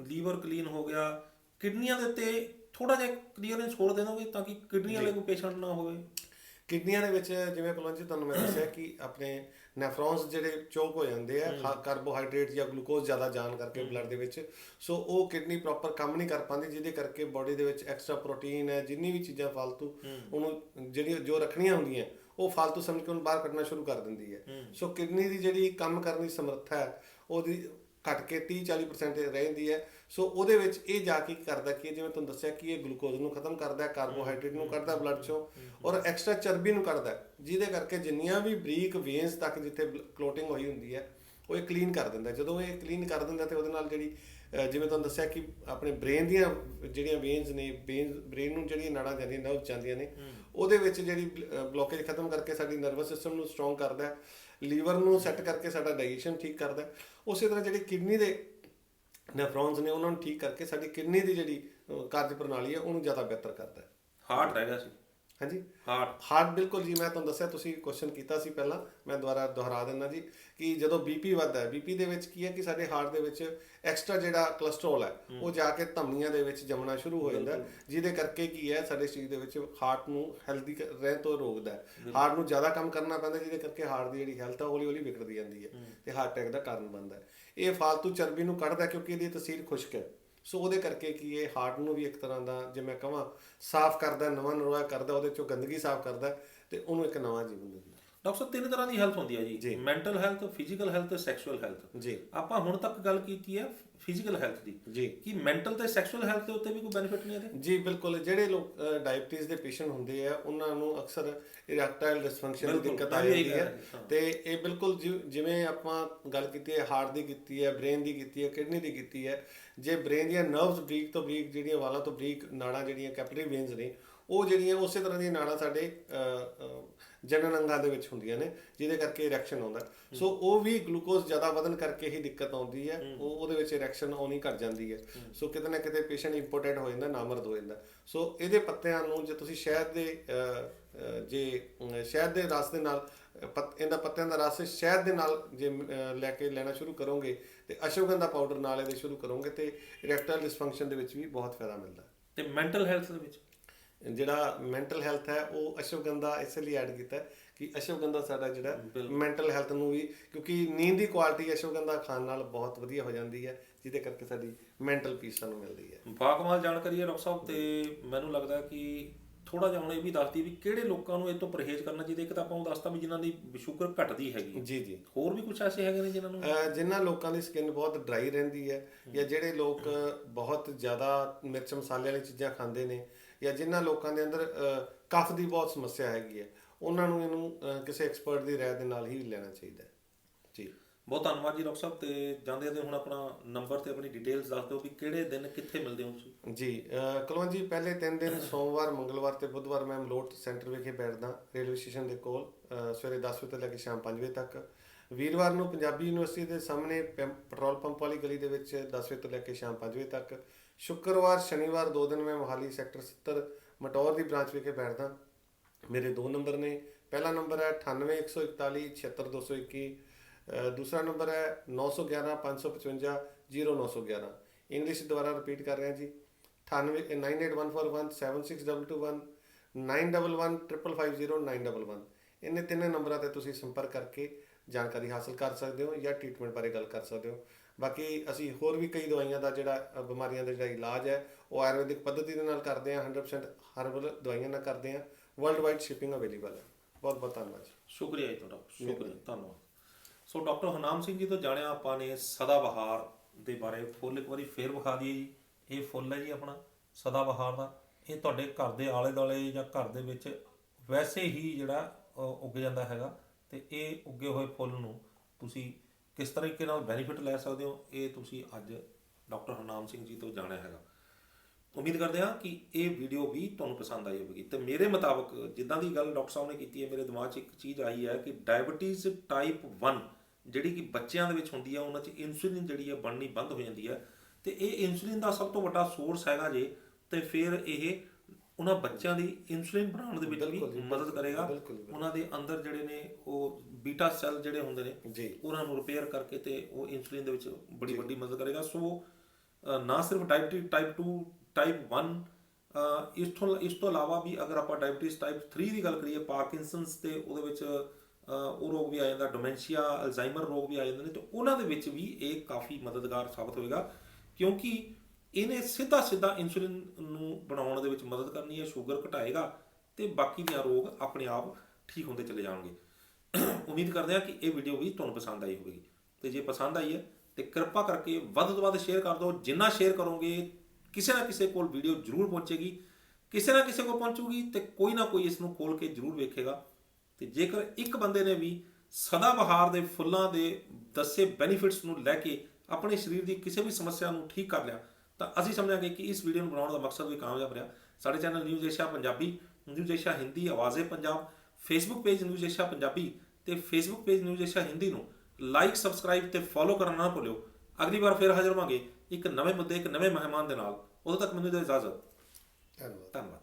[SPEAKER 1] ਲੀਵਰ ਕਲੀਨ ਹੋ ਗਿਆ ਕਿਡਨੀਆਂ ਦੇ ਉੱਤੇ ਥੋੜਾ ਜਿਹਾ ਕਲੀਅਰੈਂਸ ਹੋਰ ਦੇ ਦੋਗੇ ਤਾਂ ਕਿ ਕਿਡਨੀ ਵਾਲੇ ਕੋਈ ਪੇਸ਼ੈਂਟ ਨਾ ਹੋਵੇ।
[SPEAKER 2] ਕਿਡਨੀਆਂ ਦੇ ਵਿੱਚ ਜਿਵੇਂ ਕੁਲਵੰਜੀ ਤੁਹਾਨੂੰ ਮੈਂ ਦੱਸਿਆ ਕਿ ਆਪਣੇ ਨੈਫਰੋਨਸ ਜਿਹੜੇ ਚੋਕ ਹੋ ਜਾਂਦੇ ਆ ਕਾਰਬੋਹਾਈਡਰੇਟ ਜਾਂ ਗਲੂਕੋਜ਼ ਜ਼ਿਆਦਾ ਜਾਣ ਕਰਕੇ ਬਲੱਡ ਦੇ ਵਿੱਚ। ਸੋ ਉਹ ਕਿਡਨੀ ਪ੍ਰੋਪਰ ਕੰਮ ਨਹੀਂ ਕਰ ਪਾਉਂਦੀ ਜਿਹਦੇ ਕਰਕੇ ਬਾਡੀ ਦੇ ਵਿੱਚ ਐਕਸਟਰਾ ਪ੍ਰੋਟੀਨ ਹੈ ਜਿੰਨੀ ਵੀ ਚੀਜ਼ਾਂ ਫालतू ਉਹਨੂੰ ਜਿਹੜੀ ਜੋ ਰੱਖਣੀਆਂ ਹੁੰਦੀਆਂ ਉਹ ਫालतू ਸਮਝ ਕੇ ਉਹਨੂੰ ਬਾਹਰ ਕੱਢਣਾ ਸ਼ੁਰੂ ਕਰ ਦਿੰਦੀ ਹੈ। ਸੋ ਕਿਡਨੀ ਦੀ ਜਿਹੜੀ ਕੰਮ ਕਰਨ ਦੀ ਸਮਰੱਥਾ ਹੈ ਉਹਦੀ ਘਟ ਕੇ 30 40% ਰਹਿੰਦੀ ਹੈ। ਸੋ ਉਹਦੇ ਵਿੱਚ ਇਹ ਜਾ ਕੇ ਕਰਦਾ ਕਿ ਜਿਵੇਂ ਤੁਹਾਨੂੰ ਦੱਸਿਆ ਕਿ ਇਹ ਗਲੂਕੋਜ਼ ਨੂੰ ਖਤਮ ਕਰਦਾ ਹੈ ਕਾਰਬੋਹਾਈਡਰੇਟ ਨੂੰ ਕੱਢਦਾ ਬਲੱਡ ਚੋਂ ਔਰ ਐਕਸਟਰਾ ਚਰਬੀ ਨੂੰ ਕੱਢਦਾ ਹੈ, ਜਿਹਦੇ ਕਰਕੇ ਜਿੰਨੀਆਂ ਵੀ ਬਰੀਕ ਵੇਨਸ ਤੱਕ ਜਿੱਥੇ ਕਲੋਟਿੰਗ ਹੋਈ ਹੁੰਦੀ ਹੈ ਉਹ ਇਹ ਕਲੀਨ ਕਰ ਦਿੰਦਾ। ਜਦੋਂ ਇਹ ਕਲੀਨ ਕਰ ਦਿੰਦਾ ਤੇ ਉਹਦੇ ਨਾਲ ਜਿਹੜੀ ਜਿਵੇਂ ਤੁਹਾਨੂੰ ਦੱਸਿਆ ਕਿ ਆਪਣੇ ਬ੍ਰੇਨ ਦੀਆਂ ਜਿਹੜੀਆਂ ਵੇਨਸ ਨੇ ਬ੍ਰੇਨ ਨੂੰ ਜਿਹੜੀਆਂ ਨਾੜਾਂ ਜਾਂਦੀਆਂ ਨਰਵ ਜਾਂਦੀਆਂ ਨੇ ਉਹਦੇ ਵਿੱਚ ਜਿਹੜੀ ਬਲੋਕੇਜ ਖਤਮ ਕਰਕੇ ਸਾਡੀ ਨਰਵਸ ਸਿਸਟਮ ਨੂੰ ਸਟਰੋਂਗ ਕਰਦਾ ਹੈ। ਲੀਵਰ ਨੂੰ ਸੈੱਟ ਕਰਕੇ ਸਾਡਾ ਡਾਈਜੈਸ਼ਨ ਠੀਕ ਕਰਦਾ ਉਸੇ ਤਰ੍ਹਾਂ ਜਿਹੜੇ ਕਿਡਨੀ ਦੇ ਨੈਫਰੋਨਸ ਨੇ, ਉਹਨਾਂ ਨੂੰ ਠੀਕ ਕਰਕੇ ਸਾਡੀ ਕਿਡਨੀ ਦੀ ਜਿਹੜੀ ਕਾਰਜ ਪ੍ਰਣਾਲੀ ਹੈ, ਉਹਨੂੰ ਜ਼ਿਆਦਾ ਬਿਹਤਰ ਕਰਦਾ ਹੈ।
[SPEAKER 1] ਹਾਰਟ ਰਹਿ ਗਿਆ ਸੀ।
[SPEAKER 2] ਹਾਂਜੀ?
[SPEAKER 1] ਹਾਰਟ
[SPEAKER 2] ਹਾਰਟ ਬਿਲਕੁਲ ਜੀ ਮੈਂ ਤੁਹਾਨੂੰ ਦੱਸਿਆ ਤੁਸੀਂ ਕੁਐਸਚਨ ਕੀਤਾ ਸੀ ਪਹਿਲਾਂ ਮੈਂ ਦੁਬਾਰਾ ਦੁਹਰਾ ਦਿੰਦਾ ਜੀ ਕਿ ਜਦੋਂ ਬੀਪੀ ਵੱਧਦਾ ਹੈ ਬੀਪੀ ਦੇ ਵਿੱਚ ਕੀ ਹੈ ਕਿ ਸਾਡੇ ਹਾਰਟ ਦੇ ਵਿੱਚ ਐਕਸਟਰਾ ਜਿਹੜਾ ਕੋਲੇਸਟ੍ਰੋਲ ਹੈ ਉਹ ਜਾ ਕੇ ਧਮਨੀਆਂ ਦੇ ਵਿੱਚ ਜੰਮਣਾ ਸ਼ੁਰੂ ਹੋ ਜਾਂਦਾ ਜਿਹਦੇ ਕਰਕੇ ਕੀ ਹੈ ਸਾਡੇ ਸਰੀਰ ਦੇ ਵਿੱਚ ਹਾਰਟ ਨੂੰ ਹੈਲਦੀ ਰਹਿਣ ਤੋਂ ਰੋਕਦਾ ਹੈ। ਹਾਰਟ ਨੂੰ ਜ਼ਿਆਦਾ ਕੰਮ ਕਰਨਾ ਪੈਂਦਾ ਜਿਹਦੇ ਕਰਕੇ ਹਾਰਟ ਦੀ ਜਿਹੜੀ ਹੈਲਥ ਹੈ ਹੌਲੀ ਹੌਲੀ ਵਿਗੜਦੀ ਜਾਂਦੀ ਹੈ ਤੇ ਹਾਰਟ ਅਟੈਕ ਦਾ ਕਾਰਨ ਬਣਦਾ ਹੈ। ਇਹ ਫालतू ਚਰਬੀ ਨੂੰ ਕੱਢਦਾ ਕਿਉਂਕਿ ਇਹਦੀ ਤਸੀਰ ਖੁਸ਼ਕ ਹੈ। ਸੋ ਉਹਦੇ ਕਰਕੇ ਕੀ ਇਹ ਹਾਰਟ ਨੂੰ ਵੀ ਇੱਕ ਤਰ੍ਹਾਂ ਦਾ, ਜੇ ਮੈਂ ਕਹਾਂ, ਸਾਫ਼ ਕਰਦਾ, ਨਵਾਂ ਨਰੋਆ ਕਰਦਾ, ਉਹਦੇ ਚੋਂ ਗੰਦਗੀ ਸਾਫ਼ ਕਰਦਾ, ਤੇ ਉਹਨੂੰ ਇੱਕ ਨਵਾਂ ਜੀਵਨ ਦਿੰਦਾ।
[SPEAKER 1] ਡਾਕਟਰ ਸਾਹਿਬ ਤਿੰਨ ਤਰ੍ਹਾਂ ਦੀ ਹੈਲਥ ਹੁੰਦੀ ਹੈ ਜੀ। ਮੈਂਟਲ ਹੈਲਥ ਫਿਜ਼ੀਕਲ ਹੈਲਥ ਤੇ ਸੈਕਸ਼ੂਅਲ ਹੈਲਥ
[SPEAKER 2] ਜੀ।
[SPEAKER 1] ਆਪਾਂ ਹੁਣ ਤੱਕ ਗੱਲ ਕੀਤੀ ਹੈ ਫਿਜ਼ੀਕਲ ਹੈਲਥ ਦੀ।
[SPEAKER 2] ਜੀ।
[SPEAKER 1] ਕੀ ਮੈਂਟਲ ਤੇ ਸੈਕਸ਼ੂਅਲ ਹੈਲਥ ਦੇ ਉੱਤੇ ਵੀ ਕੋਈ ਬੈਨੀਫਿਟ ਨਹੀਂ ਇਹਦੇ?
[SPEAKER 2] ਜੀ ਬਿਲਕੁਲ। ਜਿਹੜੇ ਲੋਕ ਡਾਇਬੀਟੀਜ਼ ਦੇ ਪੇਸ਼ੈਂਟ ਹੁੰਦੇ ਆ ਉਹਨਾਂ ਨੂੰ ਅਕਸਰ ਇਰੈਕਟਾਈਲ ਡਿਸਫੰਕਸ਼ਨ ਦੀ ਦਿੱਕਤ ਆ ਜਾਂਦੀ ਹੈ ਤੇ ਇਹ ਬਿਲਕੁਲ ਜਿਵੇਂ ਆਪਾਂ ਗੱਲ ਕੀਤੀ ਹੈ ਹਾਰਟ ਦੀ ਕੀਤੀ ਹੈ ਬ੍ਰੇਨ ਦੀ ਕੀਤੀ ਹੈ ਕਿਡਨੀ ਦੀ ਕੀਤੀ ਹੈ ਜੇ ਬ੍ਰੇਨ ਦੀਆਂ ਨਰਵਸ ਬਰੀਕ ਤੋਂ ਬਰੀਕ ਜਿਹੜੀਆਂ ਵਾਲਾਂ ਤੋਂ ਬਰੀਕ ਨਾੜਾਂ ਜਿਹੜੀਆਂ ਕੈਪਿਲਰੀ ਵੇਨਸ ਨੇ ਉਹ ਜਿਹੜੀਆਂ ਉਸੇ ਤਰ੍ਹਾਂ ਦੀਆਂ ਨਾੜਾਂ ਸਾਡੇ ਜਨਨ ਅੰਗਾਂ ਦੇ ਵਿੱਚ ਹੁੰਦੀਆਂ ਨੇ ਜਿਹਦੇ ਕਰਕੇ ਇਰੈਕਸ਼ਨ ਆਉਂਦਾ। ਸੋ ਉਹ ਵੀ ਗਲੂਕੋਜ਼ ਜ਼ਿਆਦਾ ਵਧਣ ਕਰਕੇ ਹੀ ਦਿੱਕਤ ਆਉਂਦੀ ਹੈ। ਉਹ ਉਹਦੇ ਵਿੱਚ ਇਰੈਕਸ਼ਨ ਆਉਣੀ ਘਟ ਜਾਂਦੀ ਹੈ। ਸੋ ਕਿਤੇ ਨਾ ਕਿਤੇ ਪੇਸ਼ੈਂਟ ਇੰਪੋਰਟੈਂਟ ਹੋ ਜਾਂਦਾ ਨਾਮਰਦ ਹੋ ਜਾਂਦਾ। ਸੋ ਇਹਦੇ ਪੱਤਿਆਂ ਨੂੰ ਜੇ ਤੁਸੀਂ ਸ਼ਹਿਦ ਦੇ ਜੇ ਸ਼ਹਿਦ ਦੇ ਰਸ ਦੇ ਨਾਲ ਇਹਦਾ ਪੱਤਿਆਂ ਦਾ ਰਸ ਸ਼ਹਿਦ ਦੇ ਨਾਲ ਜੇ ਲੈ ਕੇ ਲੈਣਾ ਸ਼ੁਰੂ ਕਰੋਗੇ ਤੇ ਅਸ਼ਵਗੰਧਾ ਪਾਊਡਰ ਨਾਲ ਇਹਦੇ ਸ਼ੁਰੂ ਕਰੋਗੇ ਤੇ ਇਰੈਕਟਾਈਲ ਡਿਸਫੰਕਸ਼ਨ ਦੇ ਵਿੱਚ ਵੀ ਬਹੁਤ ਫਾਇਦਾ ਮਿਲਦਾ।
[SPEAKER 1] ਤੇ ਮੈਂਟਲ ਹੈਲਥ ਦੇ ਵਿੱਚ?
[SPEAKER 2] ਜਿਹੜਾ ਮੈਂਟਲ ਹੈਲਥ ਹੈ ਉਹ ਅਸ਼ਵਗੰਧਾ ਇਸ ਲਈ ਐਡ ਕੀਤਾ ਕਿ ਅਸ਼ਵਗੰਧਾ ਸਾਡਾ ਜਿਹੜਾ। ਮੈਂਟਲ ਹੈਲਥ ਨੂੰ ਵੀ ਕਿਉਂਕਿ ਨੀਂਦ ਦੀ ਕੁਆਲਿਟੀ ਅਸ਼ਵਗੰਧਾ ਖਾਣ ਨਾਲ ਬਹੁਤ ਵਧੀਆ ਹੋ ਜਾਂਦੀ ਹੈ ਜਿਹਦੇ ਕਰਕੇ ਸਾਡੀ ਮੈਂਟਲ ਪੀਸ ਸਾਨੂੰ ਮਿਲਦੀ ਹੈ
[SPEAKER 1] ਬਾਕਮਾਲ ਜਾਣਕਾਰੀ ਹੈ ਡਾਕਟਰ ਸਾਹਿਬ ਤੇ ਮੈਨੂੰ ਲੱਗਦਾ ਕਿ ਥੋੜਾ ਜਿਹਾ ਹੁਣ ਇਹ ਵੀ ਦੱਸਦੀ ਵੀ ਕਿਹੜੇ ਲੋਕਾਂ ਨੂੰ ਇਹ ਤੋਂ ਪਰਹੇਜ਼ ਕਰਨਾ ਚਾਹੀਦਾ ਇੱਕ ਤਾਂ ਆਪਾਂ ਨੂੰ ਦੱਸਤਾ ਵੀ ਜਿਨ੍ਹਾਂ ਦੀ ਸ਼ੂਗਰ ਘਟਦੀ ਹੈਗੀ।
[SPEAKER 2] ਜੀ ਜੀ
[SPEAKER 1] ਹੋਰ ਵੀ ਕੁਝ ਐਸੇ ਹੈਗੇ ਨੇ ਜਿਨ੍ਹਾਂ ਨੂੰ
[SPEAKER 2] ਜਿਨ੍ਹਾਂ ਲੋਕਾਂ ਦੀ ਸਕਿਨ ਬਹੁਤ ਡਰਾਈ ਰਹਿੰਦੀ ਹੈ ਜਾਂ ਜਿਹੜੇ ਲੋਕ ਬਹੁਤ ਜ਼ਿਆਦਾ ਮਿਰਚ ਮਸਾਲੇ ਵਾਲੀ ਚੀਜ਼ਾਂ ਖਾਂਦੇ ਨੇ ਜਾਂ ਜਿਨ੍ਹਾਂ ਲੋਕਾਂ ਦੇ ਅੰਦਰ ਕਫ ਦੀ ਬਹੁਤ ਸਮੱਸਿਆ ਹੈਗੀ ਹੈ ਉਹਨਾਂ ਨੂੰ ਇਹਨੂੰ ਕਿਸੇ ਐਕਸਪਰਟ ਦੀ ਰਾਏ ਦੇ ਨਾਲ ਹੀ ਲੈਣਾ ਚਾਹੀਦਾ ਹੈ। ਜੀ।
[SPEAKER 1] ਬਹੁਤ ਧੰਨਵਾਦ ਜੀ ਡਾਕਟਰ ਸਾਹਿਬ ਤੇ ਜਾਂਦੇ ਜਾਂਦੇ ਹੁਣ ਆਪਣਾ ਨੰਬਰ ਤੇ ਆਪਣੀ ਡਿਟੇਲਸ ਦੱਸ ਦਿਓ ਵੀ ਕਿਹੜੇ ਦਿਨ ਕਿੱਥੇ ਮਿਲਦੇ ਹੋ ਤੁਸੀਂ?
[SPEAKER 2] ਜੀ ਅਹ, ਕੁਲਵੰਤ ਜੀ ਪਹਿਲੇ ਤਿੰਨ ਦਿਨ ਸੋਮਵਾਰ ਮੰਗਲਵਾਰ ਤੇ ਬੁੱਧਵਾਰ ਮੈਂ ਮਲੋਟ ਸੈਂਟਰ ਵਿਖੇ ਬੈਠਦਾ ਰੇਲਵੇ ਸਟੇਸ਼ਨ ਦੇ ਕੋਲ ਸਵੇਰੇ 10 ਵਜੇ ਤੋਂ ਲੈ ਕੇ ਸ਼ਾਮ 5 ਵਜੇ ਤੱਕ। ਵੀਰਵਾਰ ਨੂੰ ਪੰਜਾਬੀ ਯੂਨੀਵਰਸਿਟੀ ਦੇ ਸਾਹਮਣੇ ਪੈਟਰੋਲ ਪੰਪ ਵਾਲੀ ਗਲੀ ਦੇ ਵਿੱਚ 10 ਵਜੇ ਤੋਂ ਲੈ ਕੇ ਸ਼ਾਮ 5 ਵਜੇ ਤੱਕ। ਸ਼ੁੱਕਰਵਾਰ, ਸ਼ਨੀਵਾਰ ਦੋ ਦਿਨ ਮੈਂ ਮੋਹਾਲੀ ਸੈਕਟਰ 70 ਮਟੌਰ ਦੀ ਬ੍ਰਾਂਚ ਵਿਖੇ ਬੈਠਦਾ। ਮੇਰੇ ਦੋ ਨੰਬਰ ਨੇ। ਪਹਿਲਾ ਨੰਬਰ ਹੈ 98141 76221 ਅਹ ਦੂਸਰਾ ਨੰਬਰ ਹੈ 911 555 0911 ਇੰਗਲਿਸ਼ ਦੁਬਾਰਾ ਰਿਪੀਟ ਕਰ ਰਿਹਾ ਜੀ। 9814176221 9115509511 ਇਹਨੇ ਤਿੰਨੇ ਨੰਬਰਾਂ ਤੇ ਤੁਸੀਂ ਸੰਪਰਕ ਕਰਕੇ ਜਾਣਕਾਰੀ ਹਾਸਲ ਕਰ ਸਕਦੇ ਹੋ ਜਾਂ ਟ੍ਰੀਟਮੈਂਟ ਬਾਰੇ ਗੱਲ ਕਰ ਸਕਦੇ ਹੋ। ਬਾਕੀ ਅਸੀਂ ਹੋਰ ਵੀ ਕਈ ਦਵਾਈਆਂ ਦਾ ਜਿਹੜਾ ਬਿਮਾਰੀਆਂ ਦਾ ਜਿਹੜਾ ਇਲਾਜ ਹੈ ਉਹ ਆਯੁਰਵੈਦਿਕ ਪੱਧਤੀ ਦੇ ਨਾਲ ਕਰਦੇ ਹਾਂ 100% ਹਰਬਲ ਦਵਾਈਆਂ ਨਾਲ ਕਰਦੇ ਹਾਂ। ਵਰਲਡ ਵਾਈਡ ਸ਼ਿਪਿੰਗ ਅਵੇਲੇਬਲ ਹੈ। ਬਹੁਤ ਬਹੁਤ ਧੰਨਵਾਦ ਜੀ।
[SPEAKER 1] ਸ਼ੁਕਰੀਆ ਜੀ ਤੁਹਾਡਾ। ਸ਼ੁਕਰੀਆ। ਧੰਨਵਾਦ। ਸੋ ਡਾਕਟਰ ਹਰਨਾਮ ਸਿੰਘ ਜੀ ਤੋਂ ਜਾਣਿਆ ਆਪਾਂ ਨੇ ਸਦਾਬਹਾਰ ਦੇ ਬਾਰੇ। ਫੁੱਲ ਇੱਕ ਵਾਰੀ ਫੇਰ ਵਿਖਾ ਦਈਏ ਜੀ। ਇਹ ਫੁੱਲ ਹੈ ਜੀ ਆਪਣਾ ਸਦਾਬਹਾਰ ਦਾ। ਇਹ ਤੁਹਾਡੇ ਘਰ ਦੇ ਆਲੇ ਦੁਆਲੇ ਜਾਂ ਘਰ ਦੇ ਵਿੱਚ ਵੈਸੇ ਹੀ ਜਿਹੜਾ ਉੱਗ ਜਾਂਦਾ ਹੈਗਾ। ਤੇ ਇਹ ਉੱਗੇ ਹੋਏ ਫੁੱਲ ਨੂੰ ਤੁਸੀਂ ਕਿਸ ਤਰੀਕੇ ਨਾਲ ਬੈਨੀਫਿਟ ਲੈ ਸਕਦੇ ਹੋ, ਇਹ ਤੁਸੀਂ ਅੱਜ ਡਾਕਟਰ ਹਰਨਾਮ ਸਿੰਘ ਜੀ ਤੋਂ ਜਾਣਿਆ ਹੈਗਾ। ਉਮੀਦ ਕਰਦੇ ਹਾਂ ਕਿ ਇਹ ਵੀਡੀਓ ਵੀ ਤੁਹਾਨੂੰ ਪਸੰਦ ਆਈ ਹੋਵੇਗੀ। ਤੇ ਮੇਰੇ ਮੁਤਾਬਕ ਜਿੱਦਾਂ ਦੀ ਗੱਲ ਡਾਕਟਰ ਸਾਹਿਬ ਨੇ ਕੀਤੀ ਹੈ, ਮੇਰੇ ਦਿਮਾਗ 'ਚ ਇੱਕ ਚੀਜ਼ ਆਈ ਹੈ ਕਿ ਡਾਇਬੀਟੀਜ਼ ਟਾਈਪ 1 ਜਿਹੜੀ ਕਿ ਬੱਚਿਆਂ ਦੇ ਵਿੱਚ ਹੁੰਦੀ ਹੈ, ਉਹਨਾਂ 'ਚ ਇਨਸੂਲਿਨ ਜਿਹੜੀ ਹੈ ਬਣਨੀ ਬੰਦ ਹੋ ਜਾਂਦੀ ਹੈ। ਤੇ ਇਹ ਇਨਸੂਲਿਨ ਦਾ ਸਭ ਤੋਂ ਵੱਡਾ ਸੋਰਸ ਹੈਗਾ ਜੇ, ਤੇ ਫਿਰ ਇਹ ਉਹਨਾਂ ਬੱਚਿਆਂ ਦੀ ਇਨਸੂਲਿਨ ਬਣਾਉਣ ਦੇ ਵਿੱਚ ਵੀ ਮਦਦ ਕਰੇਗਾ। ਉਹਨਾਂ ਦੇ ਅੰਦਰ ਜਿਹੜੇ ਨੇ ਉਹ ਬੀਟਾ ਸੈੱਲ ਜਿਹੜੇ ਹੁੰਦੇ ਨੇ ਉਹਨਾਂ ਨੂੰ ਰਿਪੇਅਰ ਕਰਕੇ ਤੇ ਉਹ ਇਨਸੂਲਿਨ ਦੇ ਵਿੱਚ ਬੜੀ ਵੱਡੀ ਮਦਦ ਕਰੇਗਾ। ਸੋ ਨਾ ਸਿਰਫ ਡਾਇਬੀਟੀਜ਼ ਟਾਈਪ 2 ਟਾਈਪ 1 ਅ, ਇਸ ਤੋਂ ਇਸ ਤੋਂ ਇਲਾਵਾ ਵੀ ਅਗਰ ਆਪਾਂ ਡਾਇਬੀਟੀਜ਼ ਟਾਈਪ 3 ਦੀ ਗੱਲ ਕਰੀਏ ਪਾਰਕਿੰਸਨਸ ਤੇ ਉਹਦੇ ਵਿੱਚ ਉਹ ਰੋਗ ਵੀ ਆ ਜਾਂਦਾ ਡੋਮੈਂਸ਼ੀਆ ਅਲਜ਼ਾਈਮਰ ਰੋਗ ਵੀ ਆ ਜਾਂਦੇ ਨੇ ਤੇ ਉਹਨਾਂ ਦੇ ਵਿੱਚ ਵੀ ਇਹ ਕਾਫੀ ਮਦਦਗਾਰ ਸਾਬਤ ਹੋਏਗਾ। ਕਿਉਂਕਿ ਇਹਨੇ ਸਿੱਧਾ ਸਿੱਧਾ ਇਨਸੂਲਿਨ ਨੂੰ ਬਣਾਉਣ ਦੇ ਵਿੱਚ ਮਦਦ ਕਰਨੀ ਹੈ ਸ਼ੂਗਰ ਘਟਾਏਗਾ ਤੇ ਬਾਕੀ ਦੇ ਰੋਗ ਆਪਣੇ ਆਪ ਠੀਕ ਹੁੰਦੇ ਚਲੇ ਜਾਣਗੇ। ਉਮੀਦ ਕਰਦੇ ਹਾਂ ਕਿ ਇਹ ਵੀਡੀਓ ਵੀ ਤੁਹਾਨੂੰ ਪਸੰਦ ਆਈ ਹੋਵੇਗੀ। ਤੇ ਜੇ ਪਸੰਦ ਆਈ ਹੈ, ਤੇ ਕਿਰਪਾ ਕਰਕੇ ਵੱਧ ਤੋਂ ਵੱਧ ਸ਼ੇਅਰ ਕਰ ਦਿਓ। ਜਿੰਨਾ ਸ਼ੇਅਰ ਕਰੋਗੇ, ਕਿਸੇ ਨਾ ਕਿਸੇ ਕੋਲ ਵੀਡੀਓ ਜ਼ਰੂਰ ਪਹੁੰਚੇਗੀ। ਕਿਸੇ ਨਾ ਕਿਸੇ ਕੋਲ ਪਹੁੰਚੂਗੀ ਤੇ ਕੋਈ ਨਾ ਕੋਈ ਇਸ ਨੂੰ ਖੋਲ ਕੇ ਜ਼ਰੂਰ ਵੇਖੇਗਾ। ਤੇ ਜੇਕਰ ਇੱਕ ਬੰਦੇ ਨੇ ਵੀ ਸਦਾ ਬਹਾਰ ਦੇ ਫੁੱਲਾਂ ਦੇ ਦੱਸੇ ਬੈਨੀਫਿਟਸ ਨੂੰ ਲੈ ਕੇ ਆਪਣੇ ਸਰੀਰ ਦੀ ਕਿਸੇ ਵੀ ਸਮੱਸਿਆ ਨੂੰ ਠੀਕ ਕਰ ਲਿਆ ਤਾਂ ਅਸੀਂ ਸਮਝਾਂਗੇ ਕਿ ਇਸ ਵੀਡੀਓ ਨੂੰ ਬਣਾਉਣ ਦਾ ਮਕਸਦ ਵੀ ਕਾਮਯਾਬ ਰਿਹਾ। ਸਾਡੇ channel news Asia Punjabi news Asia Hindi Awaaze Punjab Facebook page news Asia Punjabi ਤੇ Facebook page news Asia Hindi ਨੂੰ ਲਾਈਕ ਸਬਸਕ੍ਰਾਈਬ ਤੇ ਫੋਲੋ ਕਰਨਾ ਨਾ ਭੁੱਲਿਓ। ਅਗਲੀ ਵਾਰ ਫੇਰ ਹਾਜ਼ਰ ਹੋਵਾਂਗੇ ਇੱਕ ਨਵੇਂ ਮੁੱਦੇ ਇੱਕ ਨਵੇਂ ਮਹਿਮਾਨ ਦੇ ਨਾਲ। ਉਦੋਂ ਤੱਕ ਮੈਨੂੰ ਦਿਓ ਇਜਾਜ਼ਤ।
[SPEAKER 2] ਧੰਨਵਾਦ।
[SPEAKER 1] ਧੰਨਵਾਦ।